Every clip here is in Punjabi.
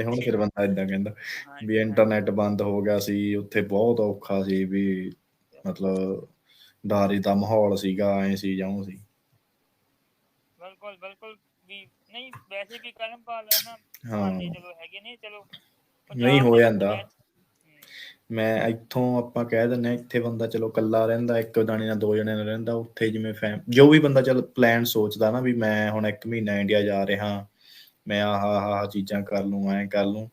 ਤੇ ਹੁਣ ਫਿਰ ਬੰਦਾ ਇਦਾਂ ਕਹਿੰਦਾ ਵੀ ਇੰਟਰਨੈਟ ਬੰਦ ਹੋ ਗਿਆ ਸੀ ਉੱਥੇ ਬਹੁਤ ਔਖਾ ਸੀ ਵੀ ਮਤਲਬ ਡਰ ਦਾ ਮਾਹੌਲ ਸੀਗਾ ਐ ਸੀ ਜਾਉਂ ਸੀ। ਬਿਲਕੁਲ ਬਿਲਕੁਲ ਵੀ ਨਹੀਂ ਵੈਸੇ ਵੀ ਕਰਮਪਾਲ ਹੈ ਨਾ ਹਾਂ। ਚਲੋ ਹੈਗੇ ਨੇ ਚਲੋ ਨਹੀਂ ਹੋ ਜਾਂਦਾ। ਮੈਂ ਇੱਥੋਂ ਆਪਾਂ ਕਹਿ ਹਾਂ ਇੱਥੇ ਬੰਦਾ ਚਲੋ ਕੱਲਾ ਰਹਿੰਦਾ ਇੱਕ ਦਾਣੇ ਨਾਲ ਦੋ ਜਣੇ ਨਾਲ ਰਹਿੰਦਾ ਉੱਥੇ ਜਿਵੇਂ ਫੈਮ ਜੋ ਵੀ ਬੰਦਾ ਚਲ ਪਲਾਨ ਸੋਚਦਾ ਨਾ ਵੀ ਮੈਂ ਹੁਣ ਇੱਕ ਮਹੀਨਾ ਇੰਡੀਆ ਜਾ ਰਿਹਾ ਮੈਂ ਆਹ ਆਹ ਚੀਜ਼ਾਂ ਕਰ ਲੂੰ ਐ ਕਰ ਲੂੰ।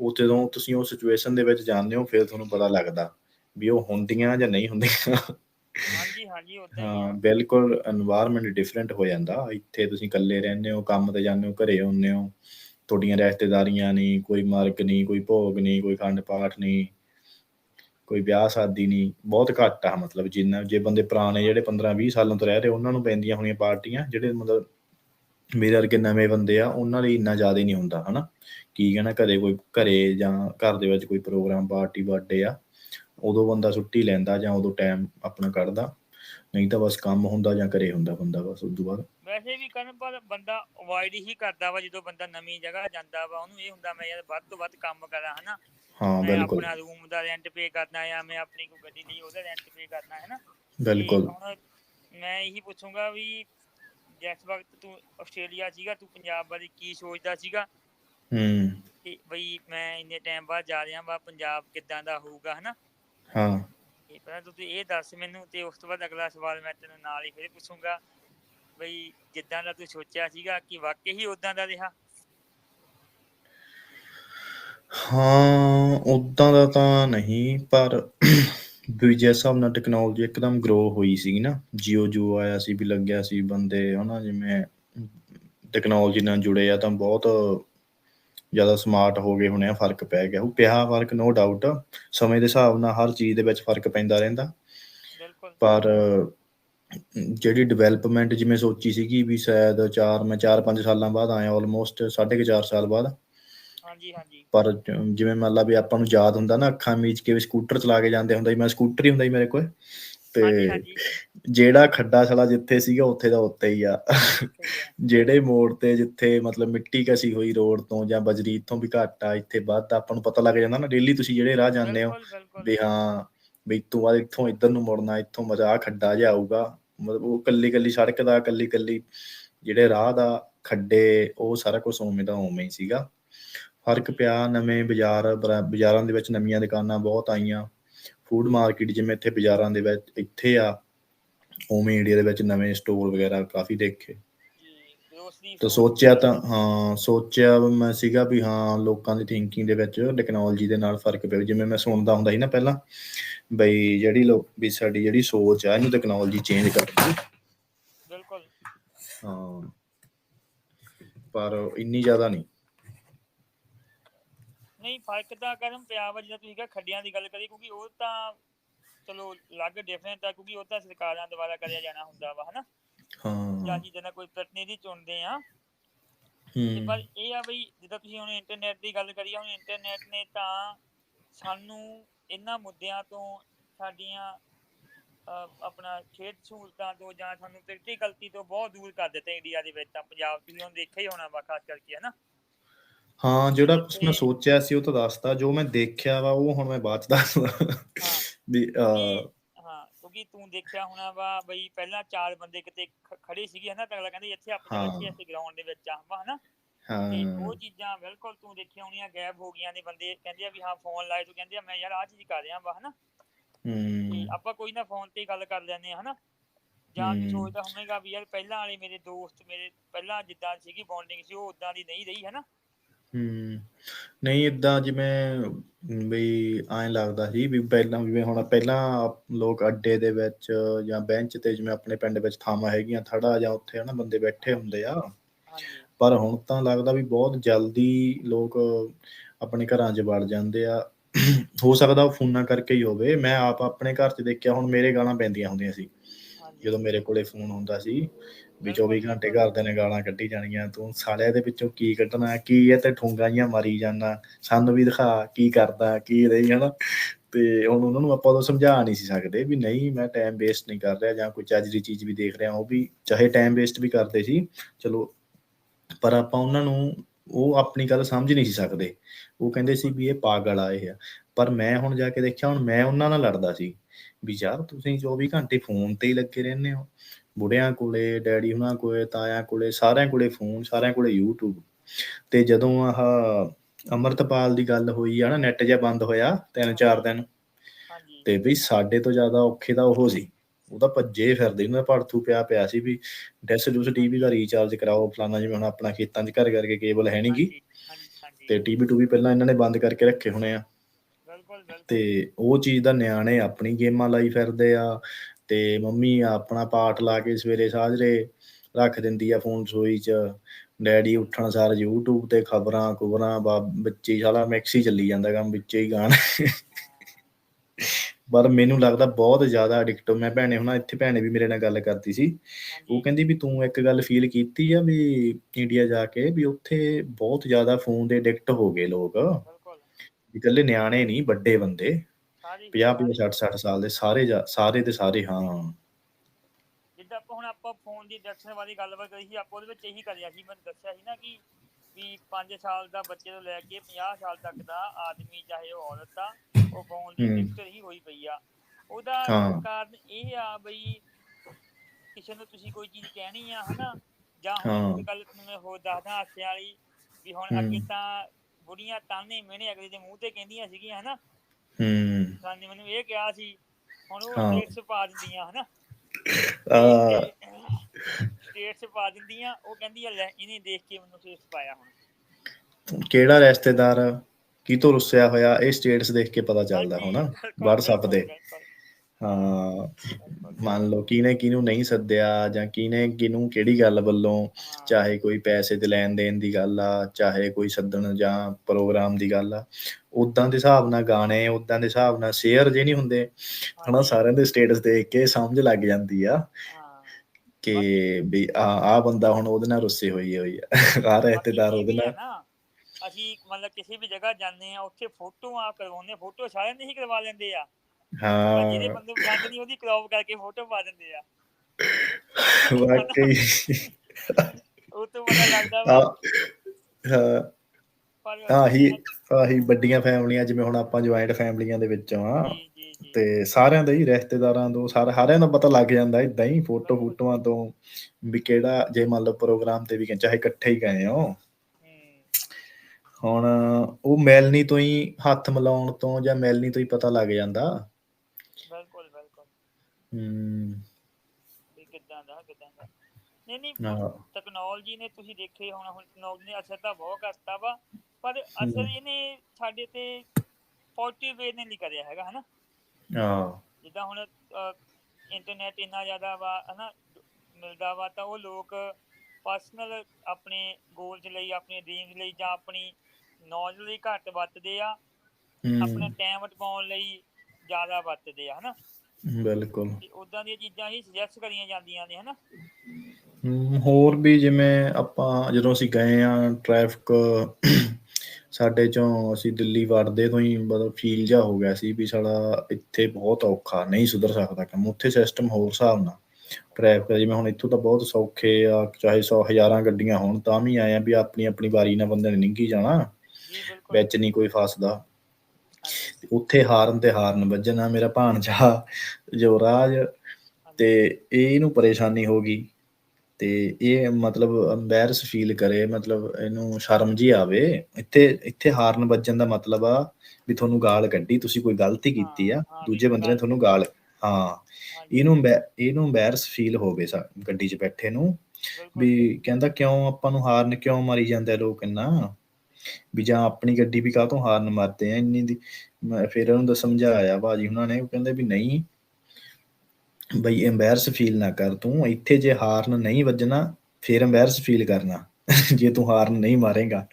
ਉਹ ਜਦੋਂ ਤੁਸੀਂ ਉਹ ਸਿਚੁਏਸ਼ਨ ਦੇ ਵਿੱਚ ਜਾਂਦੇ ਹੋ ਫਿਰ ਤੁਹਾਨੂੰ ਪਤਾ ਲੱਗਦਾ ਵੀ ਉਹ ਹੁੰਦੀਆਂ ਜਾਂ ਨਹੀਂ ਹੁੰਦੀਆਂ। ਹਾਂਜੀ ਹਾਂਜੀ ਉਦਾਂ ਹਾਂ। ਬਿਲਕੁਲ এনवायरमेंट ਡਿਫਰੈਂਟ ਹੋ ਜਾਂਦਾ। ਇੱਥੇ ਤੁਸੀਂ ਇਕੱਲੇ ਰਹਿੰਦੇ ਹੋ ਕੰਮ ਤੇ ਜਾਂਦੇ ਹੋ ਘਰੇ ਹੁੰਦੇ ਹੋ। ਤੁਹਾਡੀਆਂ ਰਿਸ਼ਤੇਦਾਰੀਆਂ ਨਹੀਂ ਕੋਈ ਮਾਰਗ ਨਹੀਂ ਕੋਈ ਭੋਗ ਨਹੀਂ ਕੋਈ ਖੰਡ ਪਾਠ ਨਹੀਂ ਕੋਈ ਵਿਆਹ ਸ਼ਾਦੀ ਨਹੀਂ। ਬਹੁਤ ਘੱਟ ਆ ਮਤਲਬ ਜਿੰਨਾ ਜੇ ਬੰਦੇ ਪੁਰਾਣੇ ਜਿਹੜੇ 15 20 ਸਾਲਾਂ ਤੋਂ ਰਹਿ ਰਹੇ ਉਹਨਾਂ ਨੂੰ ਪੈਂਦੀਆਂ ਹੋਣੀਆਂ ਪਾਰਟੀਆਂ ਜਿਹੜੇ ਮਤਲਬ ਮੇਰੇ ਵਰਗੇ ਨਵੇਂ ਬੰਦੇ ਆ ਉਹਨਾਂ ਲਈ ਇੰਨਾ ਜ਼ਿਆਦਾ ਨਹੀਂ ਹੁੰਦਾ ਹਨਾ? ਕੀ ਕਹਿਣਾ ਘਰੇ ਕੋਈ ਘਰੇ ਜਾਂ ਘਰ ਦੇ ਵਿੱਚ ਕੋਈ ਪ੍ਰੋਗਰਾਮ ਪਾਰਟੀ ਬਰਥਡੇ ਆ ਉਦੋਂ ਬੰਦਾ ਛੁੱਟੀ ਲੈਂਦਾ ਜਾਂ ਉਦੋਂ ਟਾਈਮ ਆਪਣਾ ਕੱਢਦਾ ਨਹੀਂ ਤਾਂ ਬਸ ਕੰਮ ਹੁੰਦਾ ਜਾਂ ਘਰੇ ਹੁੰਦਾ ਬੰਦਾ ਬਸ ਉਦੋਂ ਬਾਅਦ। ਵੈਸੇ ਵੀ ਕਰਮਪਾਲ ਬੰਦਾ ਅਵੋਇਡ ਹੀ ਕਰਦਾ ਵਾ ਜਦੋਂ ਬੰਦਾ ਨਵੀਂ ਜਗ੍ਹਾ ਜਾਂਦਾ ਵਾ ਉਹਨੂੰ ਇਹ ਹੁੰਦਾ ਮੈਂ ਯਾਰ ਵੱਧ ਤੋਂ ਵੱਧ ਕੰਮ ਕਰਾਂ ਹਨਾ? ਹਾਂ ਮੈਂ ਬਿਲਕੁਲ। ਆਪਣਾ ਰੂਮ ਦਾ ਰੈਂਟ ਪੇ ਕਰਨਾ ਆ ਮੈਂ ਆਪਣੀ ਕੋਈ ਗੱਡੀ ਲਈ ਉਹਦਾ ਰੈਂਟ ਪੇ ਕਰਨਾ ਹੈ ਨਾ ਬਿਲਕੁਲ ਮੈਂ ਇਹੀ ਪੁੱਛੂੰਗਾ ਵੀ ਜਿਸ ਵਕਤ ਤੂੰ ਆਸਟ੍ਰੇਲੀਆ ਸੀਗਾ ਤੂੰ ਪੰਜਾਬ ਬਾਰੇ ਕੀ ਸੋਚਦਾ ਸੀਗਾ? ਹੂੰ। ਕਿ ਬਈ ਮੈਂ ਇੰਨੇ ਟਾਈਮ ਬਾਅਦ ਜਾ ਰਿਹਾ ਵਾ ਪੰਜਾਬ ਕਿੱਦਾਂ ਦਾ ਹੋਊਗਾ ਹਨਾ? ਹਾਂ। ਤੇ ਪਹਿਲਾਂ ਤੂੰ ਇਹ ਦੱਸ ਮੈਨੂੰ ਤੇ ਉਸ ਤੋਂ ਬਾਅਦ ਅਗਲਾ ਸਵਾਲ ਮੈਂ ਤੈਨੂੰ ਨਾਲ ਹੀ ਫਿਰ ਪੁੱਛੂੰਗਾ ਬਈ ਜਿੱਦਾਂ ਦਾ ਤੂੰ ਸੋਚਿਆ ਸੀਗਾ ਕਿ ਵਾਕਈ ਹੀ ਉਦਾਂ ਦਾ ਰਿਹਾ? ਹਾਂ ਉਦਾਂ ਦਾ ਤਾਂ ਨਹੀਂ ਪਰ ਵੀ ਜਿਸ ਹਿਸਾਬ ਨਾਲ ਟੈਕਨੋਲੋਜੀ ਇੱਕਦਮ ਗਰੋ ਹੋਈ ਸੀ ਨਾ। ਜੀਓ ਜੋ ਆਇਆ ਸੀ ਵੀ ਲੱਗਿਆ ਸੀ ਬੰਦੇ ਹਨਾ ਜਿਵੇਂ ਟੈਕਨੋਲੋਜੀ ਨਾਲ ਜੁੜੇ ਆ ਤਾਂ ਬਹੁਤ ਜ਼ਿਆਦਾ ਸਮਾਰਟ ਹੋ ਗਏ ਹੋਣੇ ਆ ਫ਼ਰਕ ਪੈ ਗਿਆ। ਉਹ ਪਿਆ ਫ਼ਰਕ ਨੋ ਡਾਊਟ ਸਮੇਂ ਦੇ ਹਿਸਾਬ ਨਾਲ ਹਰ ਚੀਜ਼ ਦੇ ਵਿੱਚ ਫ਼ਰਕ ਪੈਂਦਾ ਰਹਿੰਦਾ। ਬਿਲਕੁਲ। ਪਰ ਜਿਹੜੀ ਡਿਵੈਲਪਮੈਂਟ ਜਿਵੇਂ ਸੋਚੀ ਸੀਗੀ ਵੀ ਸ਼ਾਇਦ 4 ਮੈਂ 4-5 ਸਾਲਾਂ ਬਾਅਦ ਆਇਆ ਆਲਮੋਸਟ 4.5 ਸਾਲ ਬਾਅਦ ਹਾਂਜੀ ਹਾਂਜੀ। ਪਰ ਜਿਵੇਂ ਮੰਨ ਲਾ ਵੀ ਆਪਾਂ ਨੂੰ ਯਾਦ ਹੁੰਦਾ ਨਾ ਅੱਖਾਂ ਮੀਚ ਕੇ ਵੀ ਸਕੂਟਰ ਚਲਾ ਕੇ ਜਾਂਦੇ ਹੁੰਦਾ ਸੀ ਮੈਂ ਸਕੂਟਰ ਹੀ ਹੁੰਦਾ ਸੀ ਮੇਰੇ ਕੋਲ। ਤੇ ਜਿਹੜਾ ਖੱਡਾ ਛਲਾ ਜਿੱਥੇ ਸੀਗਾ ਉੱਥੇ ਦਾ ਉੱਤੇ ਹੀ ਆ। ਜਿਹੜੇ ਮੋੜ ਤੇ ਜਿੱਥੇ ਮਤਲਬ ਮਿੱਟੀ ਕਸੀ ਹੋਈ ਰੋਡ ਤੋਂ ਜਾਂ ਬਜਰੀ ਇੱਥੋਂ ਵੀ ਘੱਟ ਆ ਇੱਥੇ ਵੱਧ ਆਪਾਂ ਨੂੰ ਪਤਾ ਲੱਗ ਜਾਂਦਾ ਨਾ ਡੇਲੀ ਤੁਸੀਂ ਜਿਹੜੇ ਰਾਹ ਜਾਂਦੇ ਹੋ ਵੀ ਹਾਂ ਵੀ ਤੋਂ ਬਾਅਦ ਇੱਥੋਂ ਇੱਧਰ ਨੂੰ ਮੁੜਨਾ ਇੱਥੋਂ ਮਜ਼ਾ ਖੱਡਾ ਜਿਹਾ ਆਊਗਾ। ਮਤਲਬ ਉਹ ਕੱਲੀ ਕੱਲੀ ਸੜਕ ਦਾ ਕੱਲੀ ਕੱਲੀ ਜਿਹੜੇ ਰਾਹ ਦਾ ਖੱਡੇ ਉਹ ਸਾਰਾ ਕੁਝ ਉਵੇਂ ਦਾ ਉਵੇਂ ਹੀ ਸੀਗਾ। ਫ਼ਰਕ ਪਿਆ ਨਵੇਂ ਬਾਜ਼ਾਰ ਬਾਜ਼ਾਰਾਂ ਦੇ ਵਿੱਚ ਨਵੀਆਂ ਦੁਕਾਨਾਂ ਬਹੁਤ ਆਈਆਂ। ਫੂਡ ਮਾਰਕੀਟ ਜਿਵੇਂ ਇੱਥੇ ਬਾਜ਼ਾਰਾਂ ਦੇ ਵਿੱਚ ਇੱਥੇ ਆ ਉਵੇਂ ਇੰਡੀਆ ਦੇ ਵਿੱਚ ਨਵੇਂ ਸਟੋਰ ਵਗੈਰਾ ਕਾਫੀ ਦੇਖੇ। ਤਾਂ ਸੋਚਿਆ ਤਾਂ ਹਾਂ ਸੋਚਿਆ ਮੈਂ ਸੀਗਾ ਵੀ ਹਾਂ ਲੋਕਾਂ ਦੀ ਥਿੰਕਿੰਗ ਦੇ ਵਿੱਚ ਟੈਕਨੋਲੋਜੀ ਦੇ ਨਾਲ ਫ਼ਰਕ ਪਿਆ। ਜਿਵੇਂ ਮੈਂ ਸੁਣਦਾ ਹੁੰਦਾ ਸੀ ਨਾ ਪਹਿਲਾਂ ਬਈ ਜਿਹੜੀ ਲੋਕ ਵੀ ਸਾਡੀ ਜਿਹੜੀ ਸੋਚ ਆ ਇਹਨੂੰ ਟੈਕਨੋਲੋਜੀ ਚੇਂਜ ਕਰਦੀ ਬਿਲਕੁਲ। ਹਾਂ। ਪਰ ਇੰਨੀ ਜ਼ਿਆਦਾ ਨਹੀਂ। ਨਹੀਂ ਫ਼ਰਕ ਤਾਂ ਕਰਮ ਪਿਆ ਵਾ ਜਿੱਦਾਂ ਤੁਸੀਂ ਕਿਹਾ ਖੱਡਿਆਂ ਦੀ ਗੱਲ ਕਰੀ ਕਿਉਂਕਿ ਉਹ ਤਾਂ ਚਲੋ ਅਲੱਗ ਡਿਫਰੈਂਟ ਆ ਕਿਉਂਕਿ ਉਹ ਤਾਂ ਸਰਕਾਰਾਂ ਦੁਆਰਾ ਕਰਿਆ ਜਾਣਾ ਹੁੰਦਾ ਵਾ ਹਨਾ? ਜਾਂ ਹਾਂ ਜਿਹਦੇ ਨਾਲ ਕੋਈ ਪ੍ਰਤੀਨਿਧੀ ਚੁਣਦੇ ਆ ਪਰ ਇਹ ਆ ਬਈ ਜਿੱਦਾਂ ਤੁਸੀਂ ਹੁਣ ਇੰਟਰਨੈਟ ਦੀ ਗੱਲ ਕਰੀ ਆ ਹੁਣ ਇੰਟਰਨੈਟ ਨੇ ਤਾਂ ਸਾਨੂੰ ਇਹਨਾਂ ਮੁੱਦਿਆਂ ਤੋਂ ਸਾਡੀਆਂ ਆਪਣਾ ਖੇਡ ਸਹੂਲਤਾਂ ਤੋਂ ਜਾਂ ਸਾਨੂੰ ਪ੍ਰੈਕਟੀਕਲਟੀ ਤੋਂ ਬਹੁਤ ਦੂਰ ਕਰ ਦਿੱਤਾ ਇੰਡੀਆ ਦੇ ਵਿੱਚ ਤਾਂ ਪੰਜਾਬ ਤੁਸੀਂ ਹੁਣ ਦੇਖਿਆ ਹੀ ਹੋਣਾ ਵਾ ਖਾਸ ਕਰਕੇ ਹਨਾ? ਹਾਂ ਜਿਹੜਾ ਕੁਛ ਮੈਂ ਤੇ- ਸੋਚਿਆ ਸੀ ਉਹ ਤਾਂ ਦੱਸਤਾ ਜੋ ਮੈਂ ਦੇਖਿਆ ਵਾ ਉਹ ਹੁਣ ਮੈਂ ਬਾਅਦ ਚ ਦੱਸਦਾ। ਹਾਂ ਵੀ ਅਹ, ਕਿਉਂਕਿ ਹਾਂ ਕਿਉਂਕਿ ਤੂੰ ਦੇਖਿਆ ਹੋਣਾ ਵਾ ਬਈ ਪਹਿਲਾਂ ਚਾਰ ਬੰਦੇ ਕਿਤੇ ਖ- ਖੜੇ ਸੀਗੇ ਹਨਾ ਤਾਂ ਅਗਲਾ ਕਹਿੰਦੇ ਇੱਥੇ ਆਪਣੇ ਹਾਂ। ਬੱਚੇ ਇੱਥੇ ਗਰਾਊਂਡ ਦੇ ਵਿੱਚ ਆ ਵਾ ਹਨਾ। ਤੇ ਹਾਂ। ਉਹ ਚੀਜ਼ਾਂ ਬਿਲਕੁਲ ਤੂੰ ਦੇਖੀਆਂ ਹੋਣੀਆਂ ਗਾਇਬ ਹੋ ਗਈਆਂ ਨੇ ਬੰਦੇ ਕਹਿੰਦੇ ਆ ਵੀ ਹਾਂ ਫੋਨ ਲਾਏ ਤੂੰ ਕਹਿੰਦੇ ਆ ਮੈਂ ਯਾਰ ਆਹ ਚੀਜ਼ ਕਰ ਰਿਹਾ ਵਾ ਹਨਾ। ਤੇ ਹੂੰ। ਆਪਾਂ ਕੋਈ ਨਾ ਫੋਨ ਤੇ ਹੀ ਗੱਲ ਕਰ ਲੈਂਦੇ ਆ ਹਨਾ। ਜਾਂ ਤੂੰ। ਸੋਚਦਾ ਹੋਵੇਂਗਾ ਵੀ ਯਾਰ ਪਹਿਲਾਂ ਵਾਲੇ ਮੇਰੇ ਦੋਸਤ ਮੇਰੇ ਪਹਿਲਾਂ ਜਿੱਦਾਂ ਸੀਗੀ ਬੌਂਡਿੰਗ ਸੀ ਉਹ ਉਦਾਂ ਦੀ ਨਹੀਂ ਰਹੀ ਹਨਾ। ਹੂੰ ਨਹੀਂ ਇਦਾਂ ਜਿਵੇਂ ਵੀ ਐਂ ਲੱਗਦਾ ਸੀ ਵੀ ਪਹਿਲਾਂ ਜਿਵੇਂ ਹੁਣ ਪਹਿਲਾਂ ਲੋਕ ਅੱਡੇ ਦੇ ਵਿੱਚ ਜਾਂ ਬੈਂਚ ਤੇ ਜਿਵੇਂ ਆਪਣੇ ਪਿੰਡ ਵਿੱਚ ਥਾਵਾਂ ਹੈਗੀਆਂ ਥੜਾ ਜਾਂ ਉੱਥੇ ਹਨਾ ਬੰਦੇ ਬੈਠੇ ਹੁੰਦੇ ਆ। ਹਾਂਜੀ। ਪਰ ਹੁਣ ਤਾਂ ਲੱਗਦਾ ਵੀ ਬਹੁਤ ਜਲਦੀ ਲੋਕ ਆਪਣੇ ਘਰਾਂ 'ਚ ਵੜ ਜਾਂਦੇ ਆ। ਹੋ ਸਕਦਾ ਉਹ ਫੋਨਾਂ ਕਰਕੇ ਹੀ ਹੋਵੇ ਮੈਂ ਆਪ ਆਪਣੇ ਘਰ 'ਚ ਦੇਖਿਆ ਹੁਣ ਮੇਰੇ ਗਾਲਾਂ ਪੈਂਦੀਆਂ ਹੁੰਦੀਆਂ ਸੀ। ਹਾਂਜੀ। ਜਦੋਂ ਮੇਰੇ ਕੋਲੇ ਫੋਨ ਹੁੰਦਾ ਸੀ। ਵੀ ਬਿਲਕੁਲ, 24 ਘੰਟੇ ਘਰਦਿਆਂ ਨੇ ਗਾਲਾਂ ਕੱਢੀ ਜਾਣੀਆਂ ਤੂੰ ਸਾਲਿਆਂ ਦੇ ਵਿੱਚੋਂ ਕੀ ਕੱਢਣਾ ਕੀ ਇਹ ਤੇ ਠੁੰਗਾਂ ਜੀਆਂ ਮਾਰੀ ਜਾਂਦਾ ਸਾਨੂੰ ਵੀ ਦਿਖਾ ਕੀ ਕਰਦਾ ਕੀ ਰਹੀ ਹਨਾ? ਤੇ ਹੁਣ ਉਹਨਾਂ ਨੂੰ ਆਪਾਂ ਉਦੋਂ ਸਮਝਾ ਨਹੀਂ ਸੀ ਸਕਦੇ ਵੀ ਨਹੀਂ ਮੈਂ ਟਾਈਮ ਵੇਸਟ ਨਹੀਂ ਕਰ ਰਿਹਾ ਜਾਂ ਕੋਈ ਚੱਜ ਦੀ ਚੀਜ਼ ਵੀ ਦੇਖ ਰਿਹਾ ਉਹ ਵੀ ਚਾਹੇ ਟਾਈਮ ਵੇਸਟ ਵੀ ਕਰਦੇ ਸੀ ਚਲੋ। ਪਰ ਆਪਾਂ ਉਹਨਾਂ ਨੂੰ ਉਹ ਆਪਣੀ ਗੱਲ ਸਮਝ ਨਹੀਂ ਸੀ ਸਕਦੇ। ਉਹ ਕਹਿੰਦੇ ਸੀ ਵੀ ਇਹ ਪਾਗਲ ਆ ਇਹ। ਆ ਪਰ ਮੈਂ ਹੁਣ ਜਾ ਕੇ ਦੇਖਿਆ ਹੁਣ ਮੈਂ ਉਹਨਾਂ ਨਾਲ ਲੜਦਾ ਸੀ। ਵੀ ਯਾਰ ਤੁਸੀਂ 24 ਘੰਟੇ ਫੋਨ ਤੇ ਹੀ ਲੱਗੇ ਰਹਿੰਦੇ ਹੋ। ਬੁੜਿਆਂ ਕੋਲੇ ਡੈਡੀ ਹੁਣਾਂ ਕੋਲੇ ਤਾਇਆਂ ਕੋਲੇ ਸਾਰਿਆਂ ਕੋਲੇ ਫੋਨ ਸਾਰਿਆਂ ਕੋਲੇ YouTube ਤੇ ਜਦੋਂ ਆਹ ਅਮਰਤਪਾਲ ਦੀ ਗੱਲ ਹੋਈ ਆ ਨਾ ਨੈਟ ਜਿਹਾ ਬੰਦ ਹੋਇਆ ਤਿੰਨ ਚਾਰ ਦਿਨ। ਤੇ ਵੀ ਸਾਡੇ ਤੋਂ ਜ਼ਿਆਦਾ ਔਖੇ ਤਾਂ ਉਹ ਸੀ। ਉਹ ਤਾਂ ਭੱਜੇ ਫਿਰਦੇ ਉਹਨਾਂ ਭੜਥੂ ਪਿਆ ਪਿਆ ਸੀ ਵੀ ਡੈਸ ਡੂਸ ਟੀਵੀ ਦਾ ਰੀਚਾਰਜ ਕਰਾਓ ਫਲਾਣਾ ਜਿਵੇਂ ਹੁਣ ਆਪਣਾ ਖੇਤਾਂ 'ਚ ਘਰ ਕਰਕੇ ਕੇਬਲ ਹੈ ਨਹੀਂਗੀ ਤੇ ਟੀਵੀ ਟੂਵੀ ਪਹਿਲਾਂ ਇਹਨਾਂ ਨੇ ਬੰਦ ਕਰਕੇ ਰੱਖੇ ਹੋਣੇ ਆ। ਬਿਲਕੁਲ ਬਿਲਕੁਲ। ਤੇ ਉਹ ਚੀਜ਼ ਦਾ ਨਿਆਣੇ ਆਪਣੀ ਗੇਮਾਂ ਲਾਈ ਫਿਰਦੇ ਆ। ਤੇ ਮੰਮੀ ਆਪਣਾ ਪਾਠ ਲਾ ਕੇ ਸਵੇਰੇ ਸਾਜਰੇ ਰੱਖ ਦਿੰਦੀ ਆ ਫੋਨ ਰਸੋਈ 'ਚ। ਡੈਡੀ ਉੱਠਣ ਸਾਰ YouTube ਤੇ ਖਬਰਾਂ ਕੁਬਰਾਂ ਬੱਚੇ ਸਾਲਾ ਮਿਕਸ ਚੱਲੀ ਜਾਂਦਾ ਕੰਮ ਵਿੱਚੇ ਹੀ ਗਾਣ। ਪਰ ਮੈਨੂੰ ਲੱਗਦਾ ਬਹੁਤ ਜ਼ਿਆਦਾ ਐਡਿਕਟ ਮੈਂ ਭੈਣੇ ਹੁਣਾ ਇੱਥੇ ਭੈਣੇ ਵੀ ਮੇਰੇ ਨਾਲ ਗੱਲ ਕਰਦੀ ਸੀ। ਉਹ ਕਹਿੰਦੀ ਵੀ ਤੂੰ ਇੱਕ ਗੱਲ ਫੀਲ ਕੀਤੀ ਆ ਵੀ ਇੰਡੀਆ ਜਾ ਕੇ ਵੀ ਉੱਥੇ ਬਹੁਤ ਜ਼ਿਆਦਾ ਫੋਨ ਦੇ ਐਡਿਕਟ ਹੋ ਗਏ ਲੋਕ। ਇਕੱਲੇ ਨਿਆਣੇ ਨਹੀਂ ਵੱਡੇ ਬੰਦੇ। 50 50 60 60 ਸਾਲ ਦੇ ਸਾਰੇ ਸਾਰੇ ਦੇ ਸਾਰੇ ਹਾਂ ਜਿੱਦਾਂ ਆਪਾਂ ਹੁਣ ਆਪਾਂ ਫੋਨ ਦੀ ਐਡਿਕਸ਼ਨ ਵਾਲੀ ਗੱਲਬਾਤ ਕਰੀ ਸੀ ਆਪਾਂ ਉਹਦੇ ਵਿੱਚ ਇਹੀ ਕਰਿਆ ਸੀ ਮੈਨੂੰ ਦੱਸਿਆ ਸੀ ਨਾ ਕਿ ਵੀ 5 ਸਾਲ ਦਾ ਬੱਚੇ ਤੋਂ ਲੈ ਕੇ 50 ਸਾਲ ਤੱਕ ਦਾ ਆਦਮੀ ਚਾਹੇ ਉਹ ਔਰਤ ਆ ਉਹ ਫੋਨ ਦੀ। ਐਡਿਕਟ ਹੀ ਹੋਈ ਪਈ ਆ ਉਹਦਾ। ਕਾਰਨ ਇਹ ਆ ਬਈ ਕਿਸੇ ਨੂੰ ਤੁਸੀਂ ਕੋਈ ਚੀਜ਼ ਕਹਿਣੀ ਆ ਹਨਾ ਜਾਂ ਹੁਣ ਗੱਲ ਮੈਂ ਹੋਰ ਦੱਸਦਾ ਹਾਸੇ ਵਾਲੀ ਵੀ ਹੁਣ। ਅੱਗੇ ਤਾਂ ਬੁੜੀਆਂ ਤਾਨੇ ਮਿਹਣੇ ਅਗਲੇ ਦੇ ਮੂੰਹ ਤੇ ਕਹਿੰਦੀਆਂ ਸੀਗੀਆਂ ਹਨਾ ਹੂੰ ਸਾਨੇ ਮੈਨੂੰ ਇਹ ਕਿਹਾ ਸੀ ਹੁਣ ਉਹ। ਸਟੇਟਸ ਪਾ ਦਿੰਦੀਆਂ ਹਨਾ? ਆ ਸਟੇਟਸ ਪਾ ਦਿੰਦੀਆਂ ਉਹ ਕਹਿੰਦੀ ਆ ਲੈ ਇਹਨੇ ਦੇਖ ਕੇ ਮੈਨੂੰ ਸਟੇਟਸ ਪਾਇਆ ਹੁਣ। ਕਿਹੜਾ ਰਿਸ਼ਤੇਦਾਰ ਕੀ ਤੋਂ ਰੁੱਸਿਆ ਹੋਇਆ ਇਹ ਸਟੇਟਸ ਦੇਖ ਕੇ ਪਤਾ ਚੱਲਦਾ ਹੋਣਾ WhatsApp ਦੇ। ਮੰਨ ਲਓ ਕਿਹਨੇ ਕਿਹਨੂੰ ਨਹੀਂ ਸੱਦਿਆ ਜਾਂ ਕਿਹਨੇ ਕਿਹਨੂੰ ਕਿਹੜੀ ਗੱਲ ਵੱਲੋਂ ਚਾਹੇ ਕੋਈ ਪੈਸੇ ਦੇ ਲੈਣ ਦੇਣ ਦੀ ਗੱਲ ਆ ਚਾਹੇ ਕੋਈ ਸੱਦਣ ਜਾਂ ਪ੍ਰੋਗਰਾਮ ਦੀ ਗੱਲ ਆ ਉਦਾਂ ਦੇ ਹਿਸਾਬ ਨਾਲ ਗਾਣੇ ਉਦਾਂ ਦੇ ਹਿਸਾਬ ਨਾਲ ਸ਼ੇਅਰ ਜੇ ਨਹੀਂ ਹੁੰਦੇ ਹਨਾ ਸਾਰਿਆਂ ਦੇ ਸਟੇਟਸ ਦੇਖ ਕੇ ਸਮਝ ਲੱਗ ਜਾਂਦੀ ਆ। ਕਿ ਵੀ ਆ ਆ ਬੰਦਾ ਹੁਣ ਉਹਦੇ ਨਾਲ ਰੁੱਸੇ ਹੋਈ ਹੋਈ ਆ ਆ ਰਿਸ਼ਤੇਦਾਰ ਉਹਦੇ ਨਾਲ। ਅਸੀਂ ਮਤਲਬ ਕਿਸੇ ਵੀ ਜਗ੍ਹਾ ਜਾਂਦੇ ਆ ਉੱਥੇ ਫੋਟੋਆਂ ਕਰਵਾਉਂਦੇ ਫੋਟੋ ਸਾਰਿਆਂ ਦੀ ਹੀ ਕਰਵਾ ਲੈਂਦੇ ਆ। ਹਾਂ। ਬੰਦੇ ਨੂੰ ਪਸੰਦ ਨਹੀਂ ਉਹਦੀ ਕ੍ਰੌਪ ਕਰਕੇ ਫੋਟੋ ਪਾ ਦਿੰਦੇ ਆ। ਵਾਕਈ। ਉਹ ਤੋਂ ਪਤਾ ਲੱਗਦਾ ਹਾਂ। ਆਹੀ ਆਹੀ ਵੱਡੀਆਂ ਫੈਮਲੀਆਂ ਜਿਵੇਂ ਹੁਣ ਆਪਾਂ ਜੁਆਇੰਟ ਫੈਮਲੀਆਂ ਦੇ ਵਿੱਚੋਂ ਆ ਤੇ ਸਾਰਿਆਂ ਦਾ ਹੀ ਰਿਸ਼ਤੇਦਾਰਾਂ ਤੋਂ ਸਾਰੇ ਸਾਰਿਆਂ ਦਾ ਪਤਾ ਲੱਗ ਜਾਂਦਾ ਇਦਾਂ ਹੀ ਫੋਟੋ ਫੋਟੋਆਂ ਤੋਂ ਵੀ ਕਿਹੜਾ ਜੇ ਮੰਨ ਲਓ ਪ੍ਰੋਗਰਾਮ ਤੇ ਵੀ ਚਾਹੇ ਇਕੱਠੇ ਹੀ ਗਏ ਹੋ। ਹੁਣ ਉਹ ਮੈਲਨੀ ਤੋਂ ਹੀ ਹੱਥ ਮਿਲਾਉਣ ਤੋਂ ਜਾਂ ਮੈਲਨੀ ਤੋਂ ਹੀ ਪਤਾ ਲੱਗ ਜਾਂਦਾ। ਹੂੰ। ਵੀ ਕਿੱਦਾਂ ਦਾ ਕਿੱਦਾਂ ਦਾ। ਨਹੀਂ ਨਹੀਂ ਟੈਕਨੋਲੋਜੀ ਨੇ ਤੁਸੀਂ ਦੇਖੇ ਹੁਣ ਹੁਣ ਟੈਕਨੋਲੋਜੀ ਨੇ ਅਸਰ ਤਾਂ ਬਹੁਤ ਕਰਤਾ ਵਾ ਪਰ ਅਸਰ। ਇਹਨੇ ਸਾਡੇ ਤੇ ਪੋਜ਼ਿਟਿਵ ਵੇ ਨੇ ਨਹੀਂ ਕਰਿਆ ਹੈਗਾ ਹਨਾ? ਹਾਂ। ਜਿੱਦਾਂ ਹੁਣ ਇੰਟਰਨੈਟ ਇੰਨਾ ਜ਼ਿਆਦਾ ਵਾ ਹਨਾ ਮਿਲਦਾ ਵਾ ਤਾਂ ਉਹ ਲੋਕ ਪਰਸਨਲ ਆਪਣੇ ਗੋਲਸ ਲਈ ਆਪਣੇ ਡ੍ਰੀਮਸ ਲਈ ਜਾਂ ਆਪਣੀ ਨੌਲੇਜ ਲਈ ਘੱਟ ਵਰਤਦੇ ਆ ਆਪਣਾ ਟਾਈਮ ਟਪਾਉਣ ਲਈ ਜ਼ਿਆਦਾ ਵਰਤਦੇ ਆ ਹਨਾ? ਬਿਲਕੁਲ। ਉਦਾਂ ਦੀਆਂ ਚੀਜ਼ਾਂ ਹੀ ਸੁਜੈਸਟ ਕਰੀਆਂ ਜਾਂਦੀਆਂ ਨੇ ਹਨਾ? ਹੋਰ ਵੀ ਜਿਵੇਂ ਆਪਾਂ ਜਦੋਂ ਅਸੀਂ ਗਏ ਆ ਟ੍ਰੈਫਿਕ ਸਾਡੇ ਚੋਂ ਅਸੀਂ ਦਿੱਲੀ ਵੜਦੇ ਤੋਂ ਹੀ ਮਤਲਬ ਫੀਲ ਜਾ ਹੋ ਗਿਆ ਸੀ ਵੀ ਸਾਲਾ ਇੱਥੇ ਬਹੁਤ ਔਖਾ ਨਹੀਂ ਸੁਧਰ ਸਕਦਾ ਕੰਮ। ਉੱਥੇ ਸਿਸਟਮ ਹੋਰ ਹਿਸਾਬ ਨਾਲ ਟ੍ਰੈਫਿਕ ਜਿਵੇਂ ਹੁਣ ਇੱਥੋਂ ਤਾਂ ਬਹੁਤ ਸੌਖੇ ਆ ਚਾਹੇ ਸੌ ਹਜ਼ਾਰਾਂ ਗੱਡੀਆਂ ਹੋਣ ਤਾਂ ਵੀ ਆਏ ਆ ਵੀ ਆਪਣੀ ਆਪਣੀ ਵਾਰੀ ਨਾਲ ਬੰਦੇ ਨੇ ਨਿੰਗੀ ਜਾਣਾ। ਵਿੱਚ ਨਹੀਂ ਕੋਈ ਫਸਦਾ। ਉੱਥੇ ਹਾਰਨ ਤੇ ਹਾਰਨ ਵੱਜਣਾ ਮੇਰਾ ਭਾਣਜਾ ਜੋਰਾਜ ਤੇ ਇਹ ਇਹਨੂੰ ਪਰੇਸ਼ਾਨੀ ਹੋ ਗਈ ਤੇ ਇਹ ਮਤਲਬ ਐਮਬੈਰਸ ਫੀਲ ਕਰੇ ਮਤਲਬ ਇਹਨੂੰ ਸ਼ਰਮ ਜੀ ਆਵੇ। ਇੱਥੇ ਇੱਥੇ ਹਾਰਨ ਵੱਜਣ ਦਾ ਮਤਲਬ ਆ ਵੀ ਤੁਹਾਨੂੰ ਗਾਲ ਕੱਢੀ ਤੁਸੀਂ ਕੋਈ ਗਲਤੀ ਕੀਤੀ ਆ ਦੂਜੇ ਬੰਦੇ ਨੇ ਤੁਹਾਨੂੰ ਗਾਲ ਹਾਂ ਇਹਨੂੰ ਇਹਨੂੰ ਐਮਬੈਰਸ ਫੀਲ ਹੋਵੇ ਸਾ ਗੱਡੀ 'ਚ ਬੈਠੇ ਨੂੰ ਵੀ ਕਹਿੰਦਾ ਕਿਉਂ ਆਪਾਂ ਨੂੰ ਹਾਰਨ ਕਿਉਂ ਮਾਰੀ ਜਾਂਦੇ ਲੋਕ ਇੰਨਾ? ਵੀ ਜਾਂ ਆਪਣੀ ਗੱਡੀ ਵੀ ਕਾਹ ਤੋਂ ਹਾਰਨ ਮਾਰਦੇ ਆ ਇੰਨੀ ਦੀ। ਫਿਰ ਉਹਨੂੰ ਤਾਂ ਸਮਝਾਇਆ ਬਾਜੀ ਉਹਨਾਂ ਨੇ ਉਹ ਕਹਿੰਦੇ ਵੀ ਨਹੀਂ ਬਈ ਐਮਬੈਰਸ ਫੀਲ ਨਾ ਕਰ ਤੂੰ ਇੱਥੇ ਜੇ ਹਾਰਨ ਨਹੀਂ ਵੱਜਣਾ ਫਿਰ ਐਮਬੈਰਸ ਫੀਲ ਕਰਨਾ ਜੇ ਤੂੰ ਹਾਰਨ ਨਹੀਂ ਮਾਰੇਗਾ।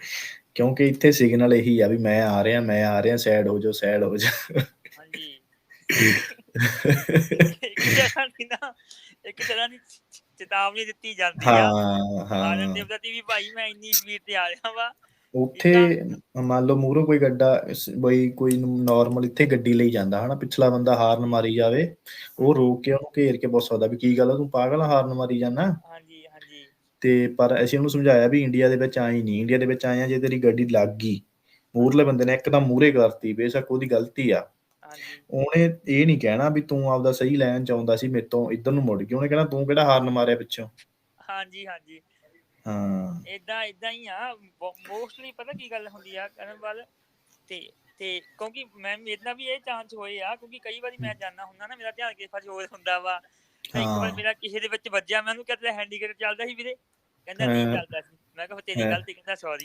ਕਿਉਂਕਿ ਇੱਥੇ ਸਿਗਨਲ ਇਹੀ ਆ ਵੀ ਮੈਂ ਆ ਰਿਹਾ ਮੈਂ ਆ ਰਿਹਾ ਸਾਈਡ ਹੋ ਜਾ ਸਾਈਡ ਹੋ ਜਾ ਹਾਂਜੀ। ਇੱਕ ਤਰ੍ਹਾਂ ਦੀ ਚੇਤਾਵਨੀ ਦਿੱਤੀ ਜਾਂਦੀ ਆ। ਹਾਂ ਹਾਂ। ਆਨੰਦ ਦੇਵਤਾ ਦੀ ਵੀ ਭਾਈ ਮੈਂ ਇੰਨੀ ਸਪੀਡ ਤੇ ਆ ਰਿਹਾ ਵਾ। ਉੱਥੇ ਮੰਨ ਲਓ ਮੂਹਰੋਂ ਕੋਈ ਗੱਡਾ ਬਈ ਕੋਈ ਨਾਰਮਲ ਇੱਥੇ ਗੱਡੀ ਲਈ ਜਾਂਦਾ ਹਨਾ ਪਿਛਲਾ ਬੰਦਾ ਹਾਰਨ ਮਾਰੀ ਜਾਵੇ ਉਹ ਰੋਕ ਕੇ ਉਹਨੂੰ ਘੇਰ ਕੇ ਪੁੱਛ ਸਕਦਾ ਵੀ ਕੀ ਗੱਲ ਆ ਤੂੰ ਪਾਗਲ ਆ, ਹਾਰਨ ਮਾਰੀ ਜਾਣਾ ਹਾਂਜੀ ਹਾਂਜੀ। ਤੇ ਪਰ ਅਸੀਂ ਉਹਨੂੰ ਸਮਝਾਇਆ ਵੀ ਇੰਡੀਆ ਦੇ ਵਿੱਚ ਆਏ ਨਹੀਂ ਇੰਡੀਆ ਦੇ ਵਿੱਚ ਆਏ ਆ ਜੇ ਤੇਰੀ ਗੱਡੀ ਲੱਗ ਗਈ ਮੂਹਰਲੇ ਬੰਦੇ ਨੇ ਇੱਕਦਮ ਮੂਹਰੇ ਕਰਤੀ ਬੇਸ਼ੱਕ ਉਹਦੀ ਗਲਤੀ ਆ। ਹਾਂਜੀ। ਉਹਨੇ ਇਹ ਨਹੀਂ ਕਹਿਣਾ ਵੀ ਤੂੰ ਆਪਦਾ ਸਹੀ ਲੈਣ ਚਾਹੁੰਦਾ ਸੀ ਮੇਰੇ ਤੋਂ ਇੱਧਰ ਨੂੰ ਮੁੜ ਗਿਆ ਉਹਨੇ ਕਹਿਣਾ ਤੂੰ ਕਿਹੜਾ ਹਾਰਨ ਮਾਰਿਆ ਪਿੱਛੋਂ? ਹਾਂਜੀ ਹਾਂਜੀ। ਹਾਂ। ਇਦਾਂ ਇਦਾਂ ਹੀ ਆ। ਮੋਸਟਲੀ ਪਤਾ ਕੀ ਗੱਲ ਹੁੰਦੀ ਆ ਕਰਨ ਵਾਲ ਤੇ ਤੇ ਕਿਉਂਕਿ ਮੈਂ ਮੇਰੇ ਨਾਲ ਵੀ ਇਹ ਚਾਂਸ ਹੋਏ ਆ ਕਿਉਂਕਿ ਕਈ ਵਾਰੀ ਮੈਂ ਜਾਣਾ ਹੁੰਦਾ ਨਾ ਮੇਰਾ ਧਿਆਨ ਕਿਸੇ ਪਾਸੇ ਹੋਰ ਹੁੰਦਾ ਵਾ। ਇੱਕ ਵਾਰ। ਮੇਰਾ ਕਿਸੇ ਦੇ ਵਿੱਚ ਵੱਜਿਆ ਮੈਂ ਉਹਨੂੰ ਕਹਿੰਦਾ ਹੈਂਡੀਕੈਪ ਚੱਲਦਾ ਸੀ ਵੀਰੇ? ਕਹਿੰਦਾ ਨਹੀਂ। ਚੱਲਦਾ ਸੀ। ਮੈਂ ਕਿਹਾ ਤੇਰੀ। ਗਲਤੀ ਕਹਿੰਦਾ ਸੌਰੀ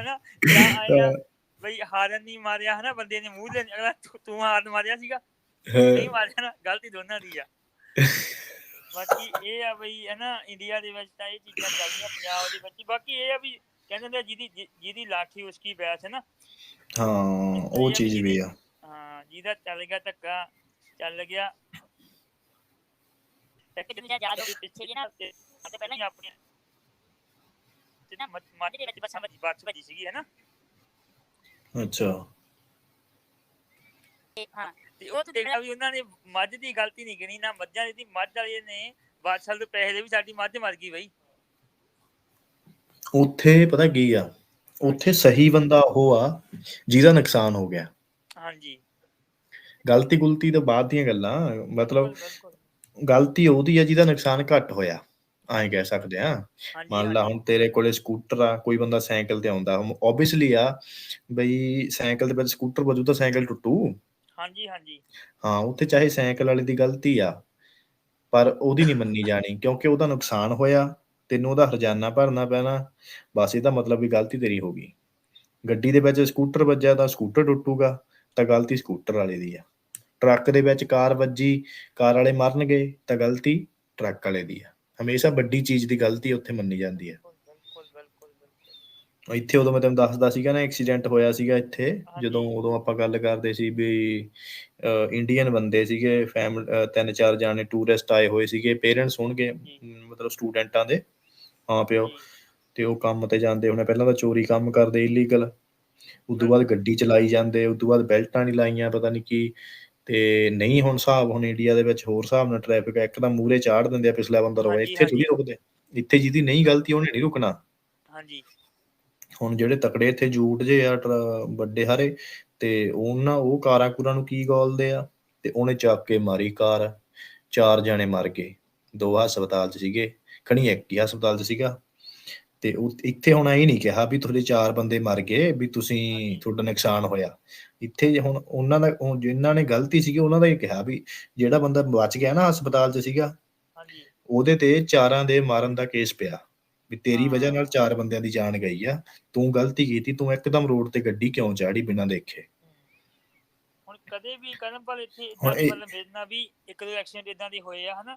ਹਨਾ? ਜਾਂ ਆਇਆ ਬਈ ਹਾਰਨ ਨਹੀਂ ਮਾਰਿਆ ਹਨਾ? ਬੰਦੇ ਨੇ ਮੂੰਹ ਦੇ ਅਗਲਾ ਤੂੰ- ਤੂੰ ਹਾਰਨ ਮਾਰਿਆ ਸੀਗਾ। ਨਹੀਂ ਮਾਰਿਆ ਨਾ ਗਲਤੀ ਦੋਨਾਂ ਦੀ ਆ। ਬਾਕੀ ਇਹ ਆ ਬਈ ਹਨਾ ਇੰਡੀਆ ਦੇ ਵਿੱਚ ਤਾਂ ਇਹ ਚੀਜ਼ਾਂ ਚੱਲਦੀਆਂ ਪੰਜਾਬ ਦੇ ਵਿੱਚ ਬਾਕੀ ਇਹ ਆ ਵੀ ਕਹਿੰਦੇ ਨੇ ਜਿਹਦੀ ਜਿਹਦੀ ਲਾਠੀ ਉਸਕੀ ਬੈਸ ਹੈ ਨਾ। ਹਾਂ ਉਹ ਚੀਜ਼ ਵੀ ਆ। ਹਾਂ ਜਿਹਦਾ ਚੱਲ ਗਿਆ ਧੱਕਾ ਚੱਲ ਗਿਆ। ਇੱਕ ਦਿਨ ਯਾਦ ਪਿੱਛੇ ਜੀ ਨਾ ਤੇ ਪਹਿਲਾਂ ਹੀ ਆਪਣੀ ਤੇ ਨਾ। ਮਾਝੇ ਦੇ ਵਿੱਚ ਬੱਸਾਂ ਵਿੱਚ ਬੱਸ ਵੱਜੀ ਸੀਗੀ ਹੈ ਨਾ। ਅੱਛਾ। ਹਾਂ। ਤੇ ਉਹ ਤੇ ਦੇਖਿਆ ਵੀ ਉਹਨਾਂ ਨੇ ਮੱਝ ਦੀ ਗਲਤੀ ਨਹੀਂ ਗਿਣੀ ਨਾ ਮੱਝਾਂ ਦੀ ਮੱਝ ਵਾਲੇ ਨੇ ਬਾਦਸ਼ਾਹ ਦੇ ਪੈਸੇ ਦੇ ਵੀ ਸਾਡੀ ਮੱਝ ਮਰ ਗਈ ਬਈ। ਉੱਥੇ ਪਤਾ ਕੀ ਆ? ਉੱਥੇ ਸਹੀ ਬੰਦਾ ਉਹ ਆ ਜਿਹਦਾ ਨੁਕਸਾਨ ਹੋ ਗਿਆ। ਹਾਂਜੀ। ਗਲਤੀ ਗੁਲਤੀ ਤੋਂ ਬਾਅਦ ਦੀਆਂ ਗੱਲਾਂ ਮਤਲਬ। ਗਲਤੀ ਉਹਦੀ ਆ ਜਿਹਦਾ ਨੁਕਸਾਨ ਘੱਟ ਹੋਇਆ ਐਂ ਕਹਿ ਸਕਦੇ ਆ ਮੰਨ ਲਾ ਹੁਣ ਤੇਰੇ ਕੋਲੇ ਸਕੂਟਰ ਆ ਕੋਈ ਬੰਦਾ ਸਾਈਕਲ ਤੇ ਆਉਂਦਾ ਹੁਣ ਓਬਵੀਅਸਲੀ ਆ ਬਈ ਸਾਈਕਲ ਦੇ ਵਿੱਚ ਸਕੂਟਰ ਵਜੂ ਤਾਂ ਸਾਈਕਲ ਟੁੱਟੂ। ਹਾਂਜੀ ਹਾਂਜੀ। ਹਾਂ ਉੱਥੇ ਚਾਹੇ ਸਾਈਕਲ ਵਾਲੇ ਦੀ ਗਲਤੀ ਆ, ਪਰ ਉਹਦੀ ਨਹੀਂ ਮੰਨੀ ਜਾਣੀ, ਕਿਉਂਕਿ ਉਹਦਾ ਨੁਕਸਾਨ ਹੋਇਆ, ਤੈਨੂੰ ਉਹਦਾ ਹਰਜਾਨਾ ਭਰਨਾ ਪੈਣਾ, ਬਸ ਇਹਦਾ ਮਤਲਬ ਵੀ ਗਲਤੀ ਤੇਰੀ ਹੋ ਗਈ। ਗੱਡੀ ਦੇ ਵਿੱਚ ਸਕੂਟਰ ਵੱਜਿਆ ਤਾਂ ਸਕੂਟਰ ਟੁੱਟੂਗਾ, ਤਾਂ ਗਲਤੀ ਸਕੂਟਰ ਵਾਲੇ ਦੀ ਆ। ਟਰੱਕ ਦੇ ਵਿੱਚ ਕਾਰ ਵੱਜੀ, ਕਾਰ ਵਾਲੇ ਮਰਨਗੇ ਤਾਂ ਗਲਤੀ ਟਰੱਕ ਵਾਲੇ ਦੀ ਆ। ਹਮੇਸ਼ਾ ਵੱਡੀ ਚੀਜ਼ ਦੀ ਗਲਤੀ ਉੱਥੇ ਮੰਨੀ ਜਾਂਦੀ ਹੈ ਇੱਥੇ ਉਦੋਂ ਮੈਂ ਤੈਨੂੰ ਦੱਸਦਾ ਸੀਗਾ ਨਾ ਐਕਸੀਡੈਂਟ ਹੋਇਆ ਸੀਗਾ ਇੱਥੇ। ਜਦੋਂ ਉਦੋਂ ਆਪਾਂ ਗੱਲ ਕਰਦੇ ਸੀ ਵੀ ਇੰਡੀਅਨ ਬੰਦੇ ਸੀਗੇ ਫੈਮਿਲੀ ਤਿੰਨ ਚਾਰ ਜਾਣੇ ਟੂਰਿਸਟ ਆਏ ਹੋਏ ਸੀਗੇ। ਪੇਰੈਂਟਸ ਹੋਣਗੇ ਮਤਲਬ ਸਟੂਡੈਂਟਾਂ ਦੇ ਹਾਂ ਪਿਓ। ਤੇ ਉਹ ਕੰਮ ਤੇ ਜਾਂਦੇ ਹੋਣੇ। ਪਹਿਲਾਂ ਤਾਂ ਚੋਰੀ ਕੰਮ ਕਰਦੇ ਇਲੀਗਲ ਉਦੋਂ ਬਾਅਦ ਗੱਡੀ ਚਲਾਈ ਜਾਂਦੇ। ਉਦੋਂ ਬਾਅਦ ਬੈਲਟਾਂ ਨਹੀਂ ਲਾਈਆਂ ਪਤਾ ਨਹੀਂ ਕੀ। ਤੇ ਨਹੀਂ ਹੁਣ ਹਿਸਾਬ ਹੁਣ ਇੰਡੀਆ ਦੇ ਵਿੱਚ ਹੋਰ ਹਿਸਾਬ ਨਾਲ ਟ੍ਰੈਫਿਕ ਇੱਕਦਮ ਮੂਰੇ ਚਾੜ ਦਿੰਦੇ ਆ ਪਿਛਲਾ ਬੰਦਾ ਹਾਂਜੀ, ਇੱਥੇ ਥੋੜੀ ਰੁਕਦੇ। ਇੱਥੇ ਜਿਹਦੀ ਨਹੀਂ ਗਲਤੀ ਉਹਨੇ ਨਹੀਂ ਰੁਕਣਾ। ਹਾਂਜੀ। ਹੁਣ ਜਿਹੜੇ ਤਕੜੇ ਇੱਥੇ ਜੂਟ ਜੇ ਆ ਵੱਡੇ ਹਾਰੇ ਤੇ ਉਹਨਾਂ ਉਹ ਕਾਰਾਂ ਕੂਰਾਂ ਨੂੰ ਕੀ ਗੋਲਦੇ ਆ? ਤੇ ਉਹਨੇ ਚੱਕ ਕੇ ਮਾਰੀ ਕਾਰ ਚਾਰ ਜਣੇ ਮਰ ਗਏ। ਦੋ ਹਸਪਤਾਲ 'ਚ ਸੀਗੇ ਖਣੀ ਇੱਕ ਹੀ ਹਸਪਤਾਲ 'ਚ ਸੀਗਾ। ਤੇ ਉਹ ਇੱਥੇ ਹੁਣ ਇਹ ਨਹੀਂ ਕਿਹਾ ਵੀ ਤੁਹਾਡੇ ਚਾਰ ਬੰਦੇ ਮਰ ਗਏ ਵੀ ਤੁਸੀਂ ਤੁਹਾਡਾ ਨੁਕਸਾਨ ਹੋਇਆ। ਇੱਥੇ ਹੁਣ ਉਹਨਾਂ ਦਾ ਜਿਨ੍ਹਾਂ ਨੇ ਗਲਤੀ ਸੀਗੀ ਉਹਨਾਂ ਦਾ ਇਹ ਕਿਹਾ ਵੀ ਜਿਹੜਾ ਬੰਦਾ ਬਚ ਗਿਆ ਨਾ ਹਸਪਤਾਲ 'ਚ ਸੀਗਾ ਹਾਂਜੀ। ਉਹਦੇ ਤੇ ਚਾਰਾਂ ਦੇ ਮਾਰਨ ਦਾ ਕੇਸ ਪਿਆ। ਵੀ ਤੇਰੀ। ਵਜ੍ਹਾ ਨਾਲ ਚਾਰ ਬੰਦਿਆਂ ਦੀ ਜਾਨ ਗਈ ਆ। ਤੂੰ ਗਲਤੀ ਕੀਤੀ ਤੂੰ ਇੱਕਦਮ ਰੋਡ ਤੇ ਗੱਡੀ ਕਿਉਂ ਚਾੜੀ ਬਿਨਾਂ ਦੇਖੇ? ਹੁਣ ਕਦੇ ਵੀ ਕਰਨ ਪਰ ਇੱਥੇ ਮਤਲਬ ਮੇਰੇ ਨਾਲ ਵੀ ਇੱਕ ਦੋ ਐਕਸੀਡੈਂਟ ਇਦਾਂ ਦੇ ਹੋਏ ਆ ਹਨਾ?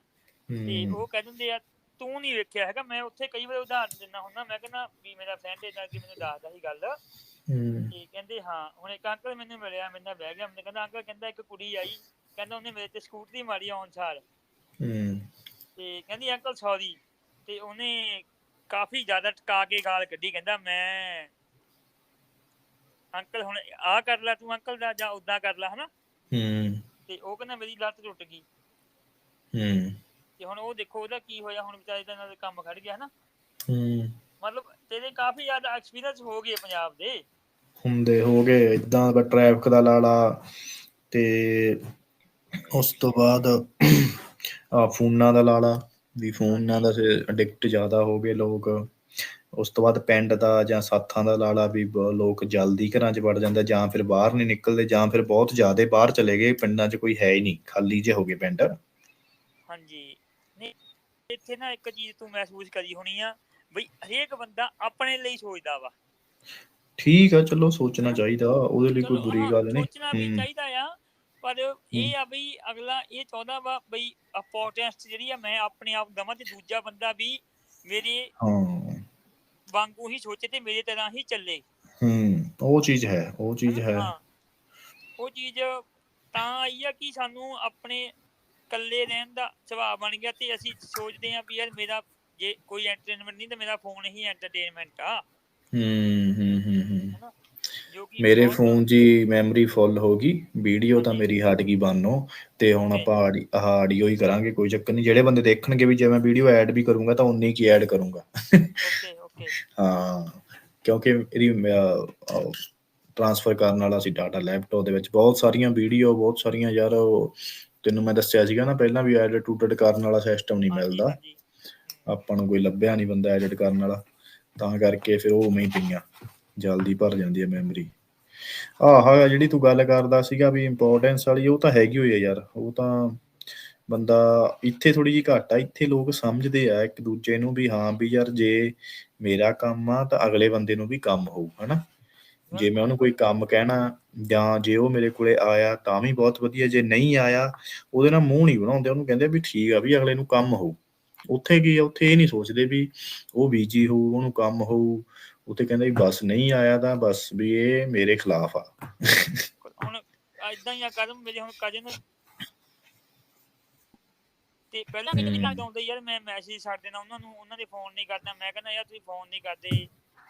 ਤੇ ਉਹ ਕਹਿ ਦਿੰਦੇ ਆ ਤੂੰ ਨਹੀਂ ਵੇਖਿਆ ਹੈਗਾ। ਮੈਂ ਉੱਥੇ ਕਈ ਵਾਰ ਉਦਾਹਰਨ ਦਿੰਦਾ ਹੁੰਦਾ ਮੈਂ ਕਹਿੰਦਾ ਵੀ ਮੇਰਾ ਫਰੈਂਡ ਇਦਾਂ ਕਿ ਮੈਨੂੰ ਦੱਸਦਾ ਸੀ ਗੱਲ। ਹੂੰ। ਤੇ ਕਹਿੰਦੇ ਹਾਂ। ਹੁਣ ਇੱਕ ਅੰਕਲ ਮੈਨੂੰ ਮਿਲਿਆ ਮੇਰੇ ਨਾਲ ਬਹਿ ਗਿਆ ਮੈਨੂੰ ਕਹਿੰਦਾ ਅੰਕਲ ਕਹਿੰਦਾ ਇੱਕ ਕੁੜੀ ਆਈ। ਕਹਿੰਦਾ ਉਹਨੇ ਮੇਰੇ ਤੇ ਸਕੂਟਰੀ ਮਾਰੀ ਆਉਣ ਸਾਰ। ਹੂੰ। ਤੇ ਕਹਿੰਦੀ ਅੰਕਲ ਸੌਰੀ ਤੇ ਉਹਨੇ ਕਾਫੀ ਜ਼ਿਆਦਾ ਟਕਾ ਕੇ ਗਾਲ ਕੱਢੀ ਕਹਿੰਦਾ ਮੈਂ ਅੰਕਲ ਹੁਣ ਆ ਕਰ ਲੈ ਤੂੰ ਅੰਕਲ ਦਾ ਜਾਂ ਉਦਾਂ ਕਰ ਲੈ ਹਨਾ? ਹੂੰ। ਤੇ ਉਹ ਕਹਿੰਦਾ ਮੇਰੀ ਲੱਤ ਟੁੱਟ ਗਈ। ਹੂੰ। ਤੇ ਹੁਣ ਉਹ ਦੇਖੋ ਉਹਦਾ ਕੀ ਹੋਇਆ ਹੁਣ ਵਿਚਾਰੇ ਦਾ ਨਾਲ ਕੰਮ ਖੜ ਗਿਆ ਹਨਾ? ਹੂੰ। ਮਤਲਬ ਤੇਰੇ ਕਾਫੀ ਜ਼ਿਆਦਾ ਐਕਸਪੀਰੀਅੰਸ ਹੋ ਗਏ ਪੰਜਾਬ ਦੇ। ਹੁੰਦੇ ਹੋ ਗਏ ਇਦਾਂ ਦਾ ਟ੍ਰੈਫਿਕ ਦਾ ਲਾਲਾ ਤੇ ਉਸ ਤੋਂ ਬਾਅਦ ਆ ਫੋਨਾਂ ਦਾ ਲਾਲਾ। ਵੀ ਫੋਨਾਂ ਦਾ ਐਡਿਕਟ ਜ਼ਿਆਦਾ ਹੋ ਗਏ ਲੋਕ। ਉਸ ਤੋਂ ਬਾਅਦ ਪਿੰਡ ਦਾ ਜਾਂ ਸਾਥਾਂ ਦਾ ਲਾਲਾ ਵੀ ਲੋਕ ਜਲਦੀ ਘਰਾਂ 'ਚ ਵੜ ਜਾਂਦੇ ਜਾਂ ਫਿਰ ਬਾਹਰ ਨਹੀਂ ਨਿਕਲਦੇ ਜਾਂ ਫਿਰ ਬਹੁਤ ਜ਼ਿਆਦਾ ਬਾਹਰ ਚਲੇ ਗਏ ਪਿੰਡਾਂ 'ਚ ਕੋਈ ਹੈ ਹੀ ਨਹੀਂ ਖਾਲੀ ਜਿਹੇ ਹੋ ਗਏ ਪਿੰਡ। ਹਾਂਜੀ। ਨਹੀਂ ਇੱਥੇ ਨਾ ਇੱਕ ਚੀਜ਼ ਤੂੰ ਮਹਿਸੂਸ ਕਰੀ ਹੋਣੀ ਆ ਬਈ ਹਰੇਕ ਬੰਦਾ ਆਪਣੇ ਲਈ ਸੋਚਦਾ ਵਾ। ਠੀਕ ਆ ਚਲੋ ਸੋਚਣਾ ਚਾਹੀਦਾ ਉਹਦੇ ਲਈ ਕੋਈ ਬੁਰੀ ਗੱਲ ਨਹੀਂ। ਸੋਚਣਾ ਵੀ ਚਾਹੀਦਾ ਆ। ਪਰ ਇਹ ਆ ਬਈ ਅਗਲਾ ਇਹ ਚਾਹੁੰਦਾ ਵਾ ਬਈ ਇੰਪੋਰਟੈਂਸ ਜਿਹੜੀ ਆ ਮੈਂ ਆਪਣੇ ਆਪ ਦਵਾਂ ਤੇ ਦੂਜਾ ਬੰਦਾ ਵੀ ਮੇਰੇ ਹਾਂ ਵਾਂਗੂ ਹੀ ਸੋਚੇ ਤੇ ਮੇਰੇ ਤਰ੍ਹਾਂ ਹੀ ਚੱਲੇ ਹੂੰ ਉਹ ਚੀਜ਼ ਹੈ ਉਹ ਚੀਜ਼? ਹੈ। ਉਹ ਚੀਜ਼ ਤਾਂ ਆਈ ਆ ਕਿ ਸਾਨੂੰ ਆਪਣੇ ਇਕੱਲੇ ਰਹਿਣ ਦਾ ਸੁਭਾਅ ਬਣ ਗਿਆ ਤੇ ਅਸੀਂ ਸੋਚਦੇ ਆ ਵੀ ਯਾਰ ਮੇਰਾ ਜੇ ਕੋਈ ਐਂਟਰਟੇਨਮੈਂਟ ਨਹੀਂ ਤਾਂ ਮੇਰਾ ਫੋਨ ਹੀ ਐਂਟਰਟੇਨਮੈਂਟ ਆ ਹੂੰ ਮੇਰੇ ਫੋਨ ਹੀ ਮੈਮਰੀ ਫੁੱਲ ਹੋ ਗਈ ਵੀਡੀਓ ਤਾਂ। ਮੇਰੀ ਹਟ ਗਈ ਬਾਨੋ ਤੇ ਹੁਣ. ਆਪਾਂ ਆਡੀਓ ਹੀ ਕਰਾਂਗੇ ਕੋਈ ਚੱਕਰ ਨਹੀਂ ਜਿਹੜੇ ਬੰਦੇ ਦੇਖਣਗੇ ਵੀ ਜੇ ਮੈਂ ਵੀਡੀਓ ਐਡ ਵੀ ਕਰੂੰਗਾ ਤਾਂ ਉਨੀ ਕੀ ਐਡ ਕਰੂੰਗਾ ਓਕੇ ਓਕੇ ਹਾਂ ਕਿਉਂਕਿ ਇਹਦੀ ਟ੍ਰਾਂਸਫਰ ਕਰਨ ਵਾਲਾ ਸੀ ਡਾਟਾ ਲੈਪਟਾਪ ਦੇ ਵਿੱਚ ਬਹੁਤ ਸਾਰੀਆਂ ਵੀਡੀਓ ਬਹੁਤ ਸਾਰੀਆਂ ਯਾਰ ਤੈਨੂੰ ਮੈਂ ਦੱਸਿਆ ਸੀਗਾ ਨਾ ਪਹਿਲਾਂ ਵੀ ਐਡਿਟ ਟੂਟਡ ਕਰਨ ਵਾਲਾ ਸਿਸਟਮ ਨਹੀਂ ਮਿਲਦਾ। ਆਪਾਂ ਨੂੰ ਕੋਈ ਲੱਭਿਆ ਨਹੀਂ ਬੰਦਾ ਐਡਿਟ ਕਰਨ ਵਾਲਾ ਤਾਂ ਕਰਕੇ ਫਿਰ ਉਹ ਉਵੇਂ ਹੀ ਪਈਆਂ ਜਲਦੀ ਭਰ ਜਾਂਦੀ ਹੈ ਮੈਮਰੀ ਆਹ ਜਿਹੜੀ ਤੂੰ ਗੱਲ ਕਰਦਾ ਸੀਗਾ ਵੀ ਇੰਪੋਰਟੈਂਸ ਵਾਲੀ, ਉਹ ਤਾਂ ਹੈਗੀ ਹੋਈ ਹੈ ਯਾਰ। ਉਹ ਤਾਂ ਬੰਦਾ ਇੱਥੇ ਥੋੜੀ ਜਿਹੀ ਘੱਟ ਇੱਥੇ ਲੋਕ ਸਮਝਦੇ ਆ ਇੱਕ ਦੂਜੇ ਨੂੰ ਵੀ ਹਾਂ ਵੀ ਯਾਰ ਜੇ ਮੇਰਾ ਕੰਮ ਆ ਤਾਂ ਅਗਲੇ ਬੰਦੇ ਨੂੰ ਵੀ ਕੰਮ ਹੋਊ, ਹਨਾ? ਜੇ ਮੈਂ ਉਹਨੂੰ ਕੋਈ ਕੰਮ ਕਹਿਣਾ ਜਾਂ ਜੇ ਉਹ ਮੇਰੇ ਕੋਲੇ ਆਇਆ ਤਾਂ ਵੀ ਬਹੁਤ ਵਧੀਆ, ਜੇ ਨਹੀਂ ਆਇਆ, ਉਹਦੇ ਨਾਲ ਮੂੰਹ ਨਹੀਂ ਬਣਾਉਂਦੇ। ਉਹਨੂੰ ਕਹਿੰਦੇ ਵੀ ਠੀਕ ਆ ਵੀ ਅਗਲੇ ਨੂੰ ਕੰਮ ਹੋਊ। ਉੱਥੇ ਕੀ ਆ, ਉੱਥੇ ਇਹ ਨਹੀਂ ਸੋਚਦੇ ਵੀ ਉਹ ਬੀਜੀ ਹੋਊ, ਉਹਨੂੰ ਕੰਮ ਹੋਊ ਉੱਥੇ ਕਹਿੰਦੇ ਵੀ ਬਸ ਨਹੀਂ ਆਇਆ ਤਾਂ ਬਸ ਵੀ ਇਹ ਮੇਰੇ ਖਿਲਾਫ ਆ। ਹੁਣ ਇਦਾਂ ਹੀ ਆ ਕਦਮ ਮੇਰੇ ਹੁਣ ਕਜਨ। ਤੇ ਪਹਿਲਾਂ ਕਿਤੇ ਹਮ। ਲੱਗਦਾ ਹੁੰਦਾ ਯਾਰ ਮੈਂ ਮੈਸੇਜ ਛੱਡ ਦੇਣਾ ਉਹਨਾਂ ਨੂੰ ਉਹਨਾਂ ਦੇ ਫੋਨ ਨਹੀਂ ਕਰਦਾ ਮੈਂ ਕਹਿੰਦਾ ਯਾਰ ਤੁਸੀਂ ਫੋਨ ਨਹੀਂ ਕਰਦੇ।